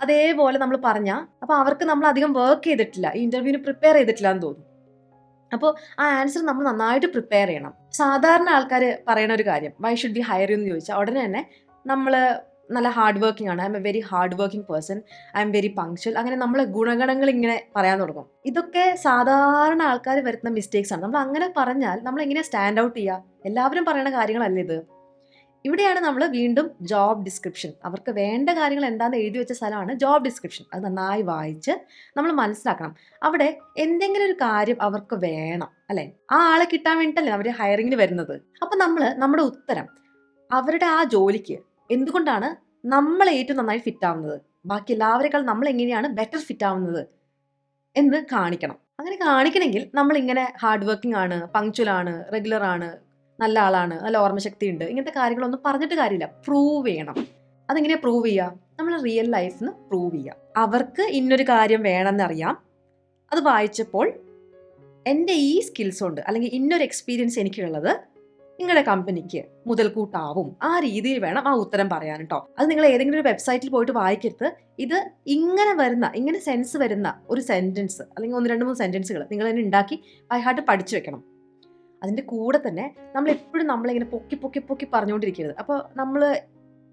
അതേപോലെ നമ്മൾ പറഞ്ഞാൽ അപ്പോൾ അവർക്ക് നമ്മൾ അധികം വർക്ക് ചെയ്തിട്ടില്ല. ഈ ഇന്റർവ്യൂവിന് പ്രിപ്പയർ ചെയ്തിട്ടില്ല എന്ന് തോന്നും. അപ്പോൾ ആ ആൻസർ നമ്മൾ നന്നായിട്ട് പ്രിപ്പയർ ചെയ്യണം. സാധാരണ ആൾക്കാർ പറയുന്ന ഒരു കാര്യം വൈ ഷുഡ് ബി ഹയർ എന്ന് ചോദിച്ചാൽ ഉടനെ തന്നെ നമ്മൾ നല്ല ഹാർഡ് വർക്കിംഗ് ആണ്. I am a very hard working person I am very punctual അങ്ങനെ നമ്മളെ ഗുണഗണങ്ങൾ ഇങ്ങനെ പറയാൻ തുടങ്ങും. ഇതൊക്കെ സാധാരണ ആൾക്കാർ വരുത്തുന്ന മിസ്റ്റേക്സ് ആണ്. നമ്മൾ അങ്ങനെ പറഞ്ഞാൽ നമ്മൾ എങ്ങനെ സ്റ്റാൻഡ് ഔട്ട് ചെയ്യുക എല്ലാവരും പറയുന്ന കാര്യങ്ങളല്ല ഇത്? ഇവിടെയാണ് നമ്മൾ വീണ്ടും ജോബ് ഡിസ്ക്രിപ്ഷൻ അവർക്ക് വേണ്ട കാര്യങ്ങൾ എന്താണെന്ന് എഴുതി വെച്ച സ്ഥലമാണ് ജോബ് ഡിസ്ക്രിപ്ഷൻ അത് നന്നായി വായിച്ച് നമ്മൾ മനസ്സിലാക്കണം. അവിടെ എന്തെങ്കിലും ഒരു കാര്യം അവർക്ക് വേണം അല്ലേ? ആ ആളെ കിട്ടാൻ വേണ്ടിയിട്ടല്ലേ അവർ ഹയറിങ്ങിന് വരുന്നത്. അപ്പം നമ്മൾ നമ്മുടെ ഉത്തരം അവരുടെ ആ ജോലിക്ക് എന്തുകൊണ്ടാണ് നമ്മൾ ഏറ്റവും നന്നായി ഫിറ്റ് ആവുന്നത്? ബാക്കി എല്ലാവരെക്കാൾ നമ്മൾ എങ്ങനെയാണ് ബെറ്റർ ഫിറ്റ് ആവുന്നത് എന്ന് കാണിക്കണം. അങ്ങനെ കാണിക്കണമെങ്കിൽ നമ്മൾ ഇങ്ങനെ ഹാർഡ് വർക്കിംഗ് ആണ് പങ്ക്ച്വൽ ആണ് റെഗുലർ ആണ് നല്ല ആളാണ് നല്ല ഓർമ്മശക്തി ഉണ്ട് ഇങ്ങനത്തെ കാര്യങ്ങളൊന്നും പറഞ്ഞിട്ട് കാര്യമില്ല. പ്രൂവ് ചെയ്യണം. അതെങ്ങനെയാ പ്രൂവ് ചെയ്യുക നമ്മൾ റിയൽ ലൈഫിൽ നിന്ന് പ്രൂവ് ചെയ്യുക അവർക്ക് ഇന്നൊരു കാര്യം വേണമെന്നറിയാം. അത് വായിച്ചപ്പോൾ എന്റെ ഈ സ്കിൽസ് കൊണ്ട് അല്ലെങ്കിൽ ഇന്നൊരു എക്സ്പീരിയൻസ് എനിക്കുള്ളത് നിങ്ങളുടെ കമ്പനിക്ക് മുതൽക്കൂട്ടാവും. ആ രീതിയിൽ വേണം ആ ഉത്തരം പറയാൻ കേട്ടോ അത് നിങ്ങൾ ഏതെങ്കിലും ഒരു വെബ്സൈറ്റിൽ പോയിട്ട് വായിക്കരുത്. ഇത് ഇങ്ങനെ വരുന്ന ഇങ്ങനെ സെൻസ് വരുന്ന ഒരു സെന്റൻസ് അല്ലെങ്കിൽ ഒന്ന് രണ്ട് മൂന്ന് സെന്റൻസുകൾ നിങ്ങൾ തന്നെ ഉണ്ടാക്കി ബൈ ഹാർട്ട് പഠിച്ചു വെക്കണം. അതിന്റെ കൂടെ തന്നെ നമ്മൾ എപ്പോഴും നമ്മളിങ്ങനെ പൊക്കി പൊക്കി പൊക്കി പറഞ്ഞുകൊണ്ടിരിക്കരുത്. അപ്പോൾ നമ്മൾ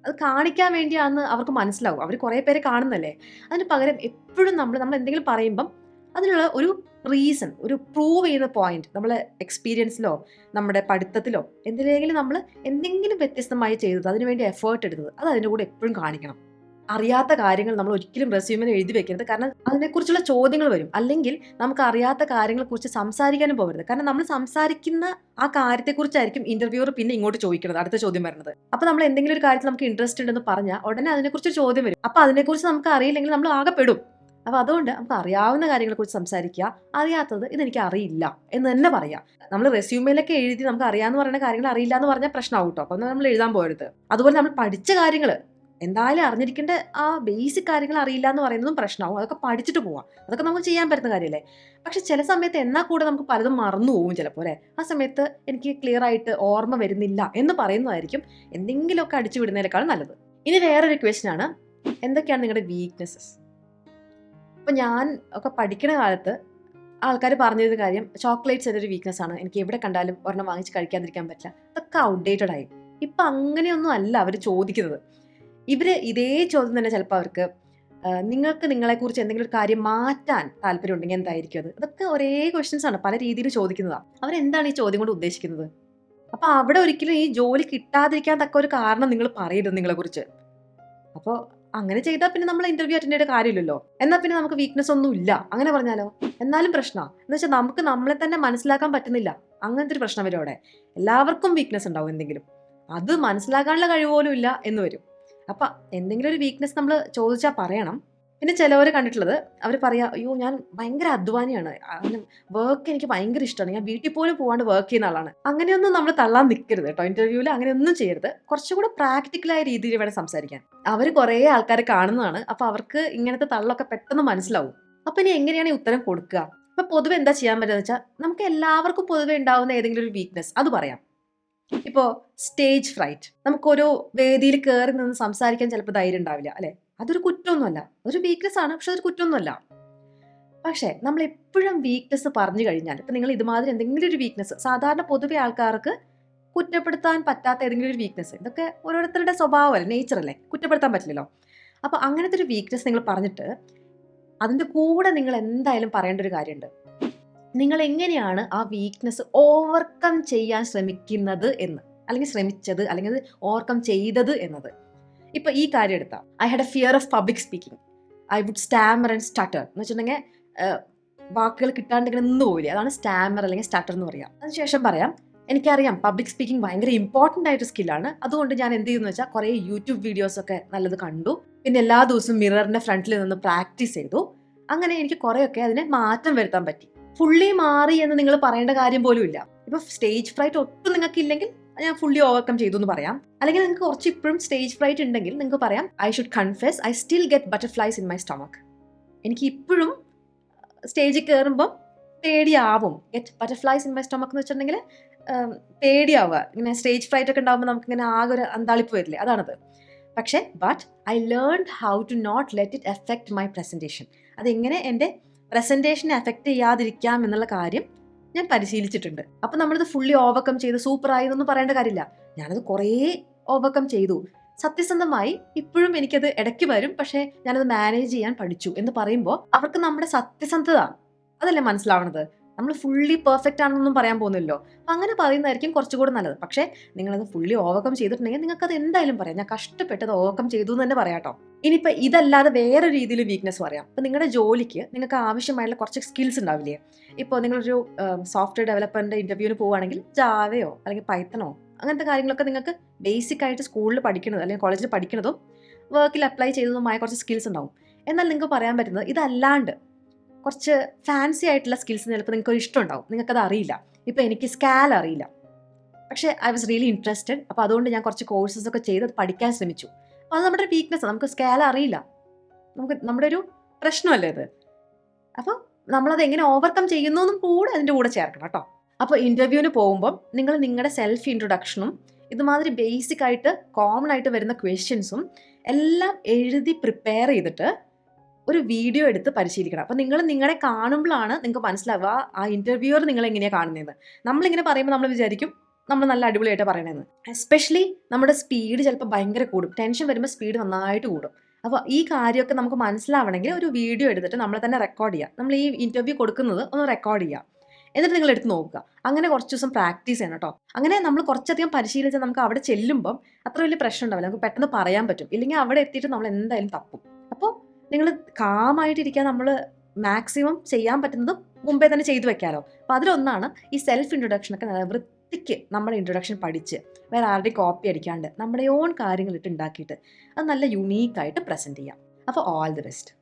അത് കാണിക്കാൻ വേണ്ടിയാണെന്ന് അവർക്ക് മനസ്സിലാവും. അവർ കുറേ പേരെ കാണുന്നല്ലേ? അതിന് പകരം എപ്പോഴും നമ്മൾ നമ്മൾ എന്തെങ്കിലും പറയുമ്പം അതിനുള്ള ഒരു റീസൺ ഒരു പ്രൂവ് ചെയ്യുന്ന പോയിന്റ് നമ്മൾ എക്സ്പീരിയൻസിലോ നമ്മുടെ പഠിത്തത്തിലോ എന്തിലെങ്കിലും നമ്മൾ എന്തെങ്കിലും വ്യത്യസ്തമായി ചെയ്തത് അതിനുവേണ്ടി എഫേർട്ട് എടുത്തത് അത് അതിന്റെ കൂടെ എപ്പോഴും കാണിക്കണം. അറിയാത്ത കാര്യങ്ങൾ നമ്മൾ ഒരിക്കലും റെസ്യൂമിന് എഴുതി വെക്കരുത്. കാരണം അതിനെക്കുറിച്ചുള്ള ചോദ്യങ്ങൾ വരും. അല്ലെങ്കിൽ നമുക്ക് അറിയാത്ത കാര്യങ്ങളെക്കുറിച്ച് സംസാരിക്കാനും പോകരുത്. കാരണം നമ്മൾ സംസാരിക്കുന്ന ആ കാര്യത്തെക്കുറിച്ചായിരിക്കും ഇന്റർവ്യൂർ പിന്നെ ഇങ്ങോട്ട് ചോദിക്കുന്നത് അടുത്ത ചോദ്യം വരുന്നത് അപ്പോൾ നമ്മൾ എന്തെങ്കിലും ഒരു കാര്യത്തിൽ നമുക്ക് ഇൻട്രസ്റ്റ് ഉണ്ടെന്ന് പറഞ്ഞാൽ ഉടനെ അതിനെക്കുറിച്ച് ചോദ്യം വരും. അപ്പോൾ അതിനെക്കുറിച്ച് നമുക്ക് അറിയില്ലെങ്കിൽ നമ്മൾ ആകെ പെടും അപ്പൊ അതുകൊണ്ട് നമുക്ക് അറിയാവുന്ന കാര്യങ്ങളെ കുറിച്ച് സംസാരിക്കുക. അറിയാത്തത് ഇതെനിക്ക് അറിയില്ല എന്ന് തന്നെ പറയാം. നമ്മൾ റെസ്യൂമേലൊക്കെ എഴുതി നമുക്ക് അറിയാന്ന് പറയുന്ന കാര്യങ്ങൾ അറിയില്ല എന്ന് പറഞ്ഞാൽ പ്രശ്നമാവും കേട്ടോ അപ്പൊ നമ്മൾ എഴുതാൻ പോയത് അതുപോലെ നമ്മൾ പഠിച്ച കാര്യങ്ങൾ എന്തായാലും അറിഞ്ഞിരിക്കേണ്ട ആ ബേസിക് കാര്യങ്ങൾ അറിയില്ല എന്ന് പറയുന്നതും പ്രശ്നമാവും അതൊക്കെ പഠിച്ചിട്ട് പോവാം. അതൊക്കെ നമുക്ക് ചെയ്യാൻ പറ്റുന്ന കാര്യമല്ലേ പക്ഷെ ചില സമയത്ത് എന്നാൽ കൂടെ നമുക്ക് പലതും മറന്നു പോകും ചിലപ്പോൾ അല്ലേ? ആ സമയത്ത് എനിക്ക് ക്ലിയർ ആയിട്ട് ഓർമ്മ വരുന്നില്ല എന്ന് പറയുന്നതായിരിക്കും എന്തെങ്കിലുമൊക്കെ അടിച്ചു വിടുന്നതിനേക്കാളും നല്ലത്. ഇനി വേറൊരു ക്വസ്റ്റ്യൻ ആണ്. എന്തൊക്കെയാണ് നിങ്ങളുടെ വീക്ക്നെസ്സസ് ഇപ്പം ഞാൻ ഒക്കെ പഠിക്കുന്ന കാലത്ത് ആൾക്കാർ പറഞ്ഞൊരു കാര്യം ചോക്ലേറ്റ്സ് എന്റെ ഒരു വീക്ക്നെസ് ആണ്. എനിക്ക് എവിടെ കണ്ടാലും ഒരെണ്ണം വാങ്ങിച്ച് കഴിക്കാതിരിക്കാൻ പറ്റില്ല. അതൊക്കെ ഔട്ട്ഡേറ്റഡ് ആയി. ഇപ്പം അങ്ങനെയൊന്നും അല്ല അവർ ചോദിക്കുന്നത്. ഇവർ ഇതേ ചോദ്യം തന്നെ ചിലപ്പോൾ അവർക്ക് നിങ്ങൾക്ക് നിങ്ങളെക്കുറിച്ച് എന്തെങ്കിലും ഒരു കാര്യം മാറ്റാൻ താല്പര്യം ഉണ്ടെങ്കിൽ എന്തായിരിക്കും അത്? അതൊക്കെ ഒരേ ക്വസ്റ്റ്യൻസ് ആണ് പല രീതിയിൽ ചോദിക്കുന്നതാണ് അവരെന്താണ് ഈ ചോദ്യം കൊണ്ട് ഉദ്ദേശിക്കുന്നത്? അപ്പോൾ അവിടെ ഒരിക്കലും ഈ ജോലി കിട്ടാതിരിക്കാൻ തക്ക ഒരു കാരണം നിങ്ങൾ പറയരുത് നിങ്ങളെ കുറിച്ച് അപ്പോൾ അങ്ങനെ ചെയ്താൽ പിന്നെ നമ്മൾ ഇന്റർവ്യൂ അറ്റൻഡ് ചെയ്യേണ്ട കാര്യമില്ലല്ലോ. എന്നാൽ പിന്നെ നമുക്ക് വീക്ക്നെസ് ഒന്നും ഇല്ല. അങ്ങനെ പറഞ്ഞാലോ? എന്നാലും പ്രശ്നമാണ് എന്ന് വെച്ചാൽ നമുക്ക് നമ്മളെ തന്നെ മനസ്സിലാക്കാൻ പറ്റുന്നില്ല. അങ്ങനത്തെ ഒരു പ്രശ്നം വരും അവിടെ. എല്ലാവർക്കും വീക്ക്നെസ് ഉണ്ടാവും എന്തെങ്കിലും. അത് മനസ്സിലാക്കാനുള്ള കഴിവ് പോലും ഇല്ല എന്ന് വരും. അപ്പൊ എന്തെങ്കിലും ഒരു വീക്ക്നെസ് നമ്മൾ ചോദിച്ചാൽ പറയണം. പിന്നെ ചിലവർ കണ്ടിട്ടുള്ളത് അവർ പറയാ അയ്യോ ഞാൻ ഭയങ്കര അധ്വാനിയാണ്. വർക്ക് എനിക്ക് ഭയങ്കര ഇഷ്ടമാണ്. ഞാൻ വീട്ടിൽ പോലും പോകാണ്ട് വർക്ക് ചെയ്യുന്ന ആളാണ്. അങ്ങനെയൊന്നും നമ്മൾ തള്ളാൻ നിൽക്കരുത് കേട്ടോ. ഇന്റർവ്യൂവിൽ അങ്ങനെയൊന്നും ചെയ്യരുത്. കുറച്ചുകൂടെ പ്രാക്ടിക്കലായ രീതിയിൽ വേണം സംസാരിക്കാൻ. അവർ കുറേ ആൾക്കാരെ കാണുന്നതാണ്. അപ്പോൾ അവർക്ക് ഇങ്ങനത്തെ തള്ളൊക്കെ പെട്ടെന്ന് മനസ്സിലാവും. അപ്പോൾ ഇനി എങ്ങനെയാണ് ഈ ഉത്തരം കൊടുക്കുക? അപ്പോൾ പൊതുവെ എന്താ ചെയ്യാൻ പറ്റുക വെച്ചാൽ നമുക്ക് എല്ലാവർക്കും പൊതുവെ ഉണ്ടാകുന്ന ഏതെങ്കിലും ഒരു വീക്ക്നെസ് അത് പറയാം. ഇപ്പോൾ സ്റ്റേജ് ഫ്രൈറ്റ് നമുക്കൊരു വേദിയിൽ കയറി നിന്ന് സംസാരിക്കാൻ ചിലപ്പോൾ ധൈര്യം ഉണ്ടാവില്ല അല്ലെ? അതൊരു കുറ്റമൊന്നുമല്ല. അതൊരു വീക്ക്നെസ് ആണ് പക്ഷെ അതൊരു കുറ്റമൊന്നുമല്ല. പക്ഷേ നമ്മൾ എപ്പോഴും വീക്ക്നെസ് പറഞ്ഞു കഴിഞ്ഞാൽ ഇപ്പം നിങ്ങൾ ഇതുമാതിരി എന്തെങ്കിലും ഒരു വീക്ക്നെസ് സാധാരണ പൊതുവെ ആൾക്കാർക്ക് കുറ്റപ്പെടുത്താൻ പറ്റാത്ത ഏതെങ്കിലും ഒരു വീക്ക്നെസ് ഇതൊക്കെ ഓരോരുത്തരുടെ സ്വഭാവമല്ലേ നേച്ചറല്ലേ കുറ്റപ്പെടുത്താൻ പറ്റില്ലല്ലോ. അപ്പോൾ അങ്ങനത്തെ ഒരു വീക്ക്നെസ് നിങ്ങൾ പറഞ്ഞിട്ട് അതിന്റെ കൂടെ നിങ്ങൾ എന്തായാലും പറയേണ്ട ഒരു കാര്യമുണ്ട്. നിങ്ങൾ എങ്ങനെയാണ് ആ വീക്ക്നെസ് ഓവർകം ചെയ്യാൻ ശ്രമിക്കുന്നത് എന്ന്? അല്ലെങ്കിൽ ശ്രമിച്ചത് അല്ലെങ്കിൽ ഓവർകം ചെയ്തത് എന്നത്. ഇപ്പൊ ഈ കാര്യം എടുത്താൽ I had a fear of public speaking I would stammer and stutter എന്ന് വെച്ചിട്ടുണ്ടെങ്കിൽ വാക്കുകൾ കിട്ടാണ്ട് ഇങ്ങനെ നിന്ന് പോവില്ല അതാണ് സ്റ്റാമർ അല്ലെങ്കിൽ സ്റ്റാർട്ടർ എന്ന് പറയാം. അതിനുശേഷം പറയാം എനിക്കറിയാം പബ്ലിക് സ്പീക്കിംഗ് ഭയങ്കര ഇമ്പോർട്ടന്റ് ആയിട്ട് സ്കില്ലാണ് അതുകൊണ്ട് ഞാൻ എന്ത് ചെയ്യുന്നു വെച്ചാൽ കുറേ യൂട്യൂബ് വീഡിയോസ് ഒക്കെ നല്ലത് കണ്ടു. പിന്നെ എല്ലാ ദിവസവും മിററിന്റെ ഫ്രണ്ടിൽ നിന്ന് പ്രാക്ടീസ് ചെയ്തു. അങ്ങനെ എനിക്ക് കുറേയൊക്കെ അതിനെ മാറ്റം വരുത്താൻ പറ്റി. ഫുള്ളി മാറി എന്ന് നിങ്ങൾ പറയേണ്ട കാര്യം പോലും ഇല്ല. ഇപ്പൊ സ്റ്റേജ് ഫ്രൈറ്റ് ഒട്ടും നിങ്ങൾക്ക് ഇല്ലെങ്കിൽ ഞാൻ ഫുള്ളി ഓവർകം ചെയ്തു എന്ന് പറയാം. അല്ലെങ്കിൽ നിങ്ങൾക്ക് കുറച്ച് ഇപ്പോഴും സ്റ്റേജ് ഫ്രൈറ്റ് ഉണ്ടെങ്കിൽ നിങ്ങൾക്ക് പറയാം I should confess I still get butterflies in my stomach എനിക്ക് ഇപ്പോഴും സ്റ്റേജിൽ കയറുമ്പം പേടിയാവും. Get butterflies in my stomach എന്ന് വെച്ചിട്ടുണ്ടെങ്കിൽ പേടിയാവുക. ഇങ്ങനെ സ്റ്റേജ് ഫ്രൈറ്റ് ഒക്കെ ഉണ്ടാകുമ്പോൾ നമുക്ക് ഇങ്ങനെ ആകെ ഒരു അന്താളിപ്പ് വരില്ലേ? അതാണത്. പക്ഷേ but I learn how to not let it affect my presentation അതെങ്ങനെ എന്റെ പ്രസന്റേഷനെ എഫക്റ്റ് ചെയ്യാതിരിക്കാം എന്നുള്ള കാര്യം ഞാൻ പരിശീലിച്ചിട്ടുണ്ട്. അപ്പം നമ്മളിത് ഫുള്ളി ഓവർകം ചെയ്ത് സൂപ്പറായി എന്നൊന്നും പറയേണ്ട കാര്യമില്ല. ഞാനത് കുറേ ഓവർകം ചെയ്തു. സത്യസന്ധമായി ഇപ്പോഴും എനിക്കത് ഇടയ്ക്ക് വരും. പക്ഷേ ഞാനത് മാനേജ് ചെയ്യാൻ പഠിച്ചു എന്ന് പറയുമ്പോൾ അവർക്ക് നമ്മുടെ സത്യസന്ധത അതല്ലേ മനസ്സിലാവണത്? നമ്മൾ ഫുള്ളി പെർഫെക്റ്റ് ആണെന്നൊന്നും പറയാൻ പോകുന്നില്ലല്ലോ. അപ്പം അങ്ങനെ പറയുന്നതായിരിക്കും കുറച്ചുകൂടി നല്ലത്. പക്ഷേ നിങ്ങളത് ഫുള്ളി ഓവർകം ചെയ്തിട്ടുണ്ടെങ്കിൽ നിങ്ങൾക്ക് അത് എന്തായാലും പറയാം. ഞാൻ കഷ്ടപ്പെട്ടത് ഓവർകം ചെയ്തു എന്ന് തന്നെ പറയാട്ടോ ഇനിയിപ്പോൾ ഇതല്ലാതെ വേറെ രീതിയിൽ വീക്ക്നെസ് പറയാം. അപ്പോൾ നിങ്ങളുടെ ജോലിക്ക് നിങ്ങൾക്ക് ആവശ്യമായുള്ള കുറച്ച് സ്കിൽസ് ഉണ്ടാവില്ലേ? ഇപ്പോൾ നിങ്ങളൊരു സോഫ്റ്റ്വെയർ ഡെവലപ്പറിന്റെ ഇന്റർവ്യൂവിന് പോവുകയാണെങ്കിൽ ജാവയോ അല്ലെങ്കിൽ പൈത്തനോ അങ്ങനത്തെ കാര്യങ്ങളൊക്കെ നിങ്ങൾക്ക് ബേസിക് ആയിട്ട് സ്കൂളിൽ പഠിക്കുന്നത് അല്ലെങ്കിൽ കോളേജിൽ പഠിക്കുന്നതും വർക്കിൽ അപ്ലൈ ചെയ്തതുമായ കുറച്ച് സ്കിൽസ് ഉണ്ടാവും. എന്നാൽ നിങ്ങൾക്ക് പറയാൻ പറ്റുന്നത് ഇതല്ലാണ്ട് കുറച്ച് ഫാൻസി ആയിട്ടുള്ള സ്കിൽസ് ചിലപ്പോൾ നിങ്ങൾക്ക് ഒരു ഇഷ്ടം ഉണ്ടാവും നിങ്ങൾക്കത് അറിയില്ല. ഇപ്പോൾ എനിക്ക് സ്കാൽ അറിയില്ല. പക്ഷേ ഐ വാസ് റിയലി ഇൻട്രസ്റ്റഡ് അപ്പോൾ അതുകൊണ്ട് ഞാൻ കുറച്ച് കോഴ്സസ് ഒക്കെ ചെയ്ത് അത് പഠിക്കാൻ ശ്രമിച്ചു. അപ്പോൾ അത് നമ്മുടെ വീക്ക്നെസ് നമുക്ക് സ്കാൽ അറിയില്ല. നമുക്ക് നമ്മുടെ ഒരു പ്രശ്നമല്ലേ അത്? അപ്പോൾ നമ്മളത് എങ്ങനെ ഓവർകം ചെയ്യുന്നു എന്നും കൂടെ അതിന്റെ കൂടെ ചേർക്കണം കേട്ടോ. അപ്പോൾ ഇന്റർവ്യൂവിന് പോകുമ്പം നിങ്ങൾ നിങ്ങളുടെ സെൽഫ് ഇൻട്രൊഡക്ഷനും ഇതുമാതിരി ബേസിക് ആയിട്ട് കോമൺ ആയിട്ട് വരുന്ന ക്വസ്റ്റ്യൻസും എല്ലാം എഴുതി പ്രിപ്പയർ ചെയ്തിട്ട് ഒരു വീഡിയോ എടുത്ത് പരിശീലിക്കണം. അപ്പോൾ നിങ്ങൾ നിങ്ങളെ കാണുമ്പോഴാണ് നിങ്ങൾക്ക് മനസ്സിലാവുക ആ ഇന്റർവ്യൂവർ നിങ്ങൾ എങ്ങനെയാണ് കാണുന്നത് നമ്മളിങ്ങനെ പറയുമ്പോൾ നമ്മൾ വിചാരിക്കും നമ്മൾ നല്ല അടിപൊളിയായിട്ട് പറയണമെന്ന് എസ്പെഷ്യലി നമ്മുടെ സ്പീഡ് ചിലപ്പോൾ ഭയങ്കര കൂടും. ടെൻഷൻ വരുമ്പോൾ സ്പീഡ് നന്നായിട്ട് കൂടും. അപ്പോൾ ഈ കാര്യമൊക്കെ നമുക്ക് മനസ്സിലാവണമെങ്കിൽ ഒരു വീഡിയോ എടുത്തിട്ട് നമ്മളെ തന്നെ റെക്കോർഡ് ചെയ്യുക നമ്മൾ ഈ ഇന്റർവ്യൂ കൊടുക്കുന്നത് ഒന്ന് റെക്കോർഡ് ചെയ്യുക എന്നിട്ട് നിങ്ങൾ എടുത്ത് നോക്കുക. അങ്ങനെ കുറച്ച് ദിവസം പ്രാക്ടീസ് ചെയ്യണം കേട്ടോ അങ്ങനെ നമ്മൾ കുറച്ചധികം പരിശീലിച്ചാൽ നമുക്ക് അവിടെ ചെല്ലുമ്പം അത്ര വലിയ പ്രശ്നം ഉണ്ടാവില്ല. നമുക്ക് പെട്ടെന്ന് പറയാൻ പറ്റും. ഇല്ലെങ്കിൽ അവിടെ എത്തിയിട്ട് നമ്മൾ എന്തായാലും തപ്പും. അപ്പോൾ നിങ്ങൾ കാമായിട്ടിരിക്കാൻ നമ്മൾ മാക്സിമം ചെയ്യാൻ പറ്റുന്നത് മുമ്പേ തന്നെ ചെയ്തു വെക്കാമല്ലോ അപ്പോൾ അതിലൊന്നാണ് ഈ സെൽഫ് ഇൻട്രൊഡക്ഷനൊക്കെ വൃത്തിക്ക് നമ്മുടെ ഇൻട്രൊഡക്ഷൻ പഠിച്ച് വേറെ ആരുടെയും കോപ്പി അടിക്കാണ്ട് നമ്മുടെ ഓൺ കാര്യങ്ങളിട്ട് ഉണ്ടാക്കിയിട്ട് അത് നല്ല യുണീക്കായിട്ട് പ്രസന്റ് ചെയ്യാം. അപ്പോൾ ഓൾ ദി ബെസ്റ്റ്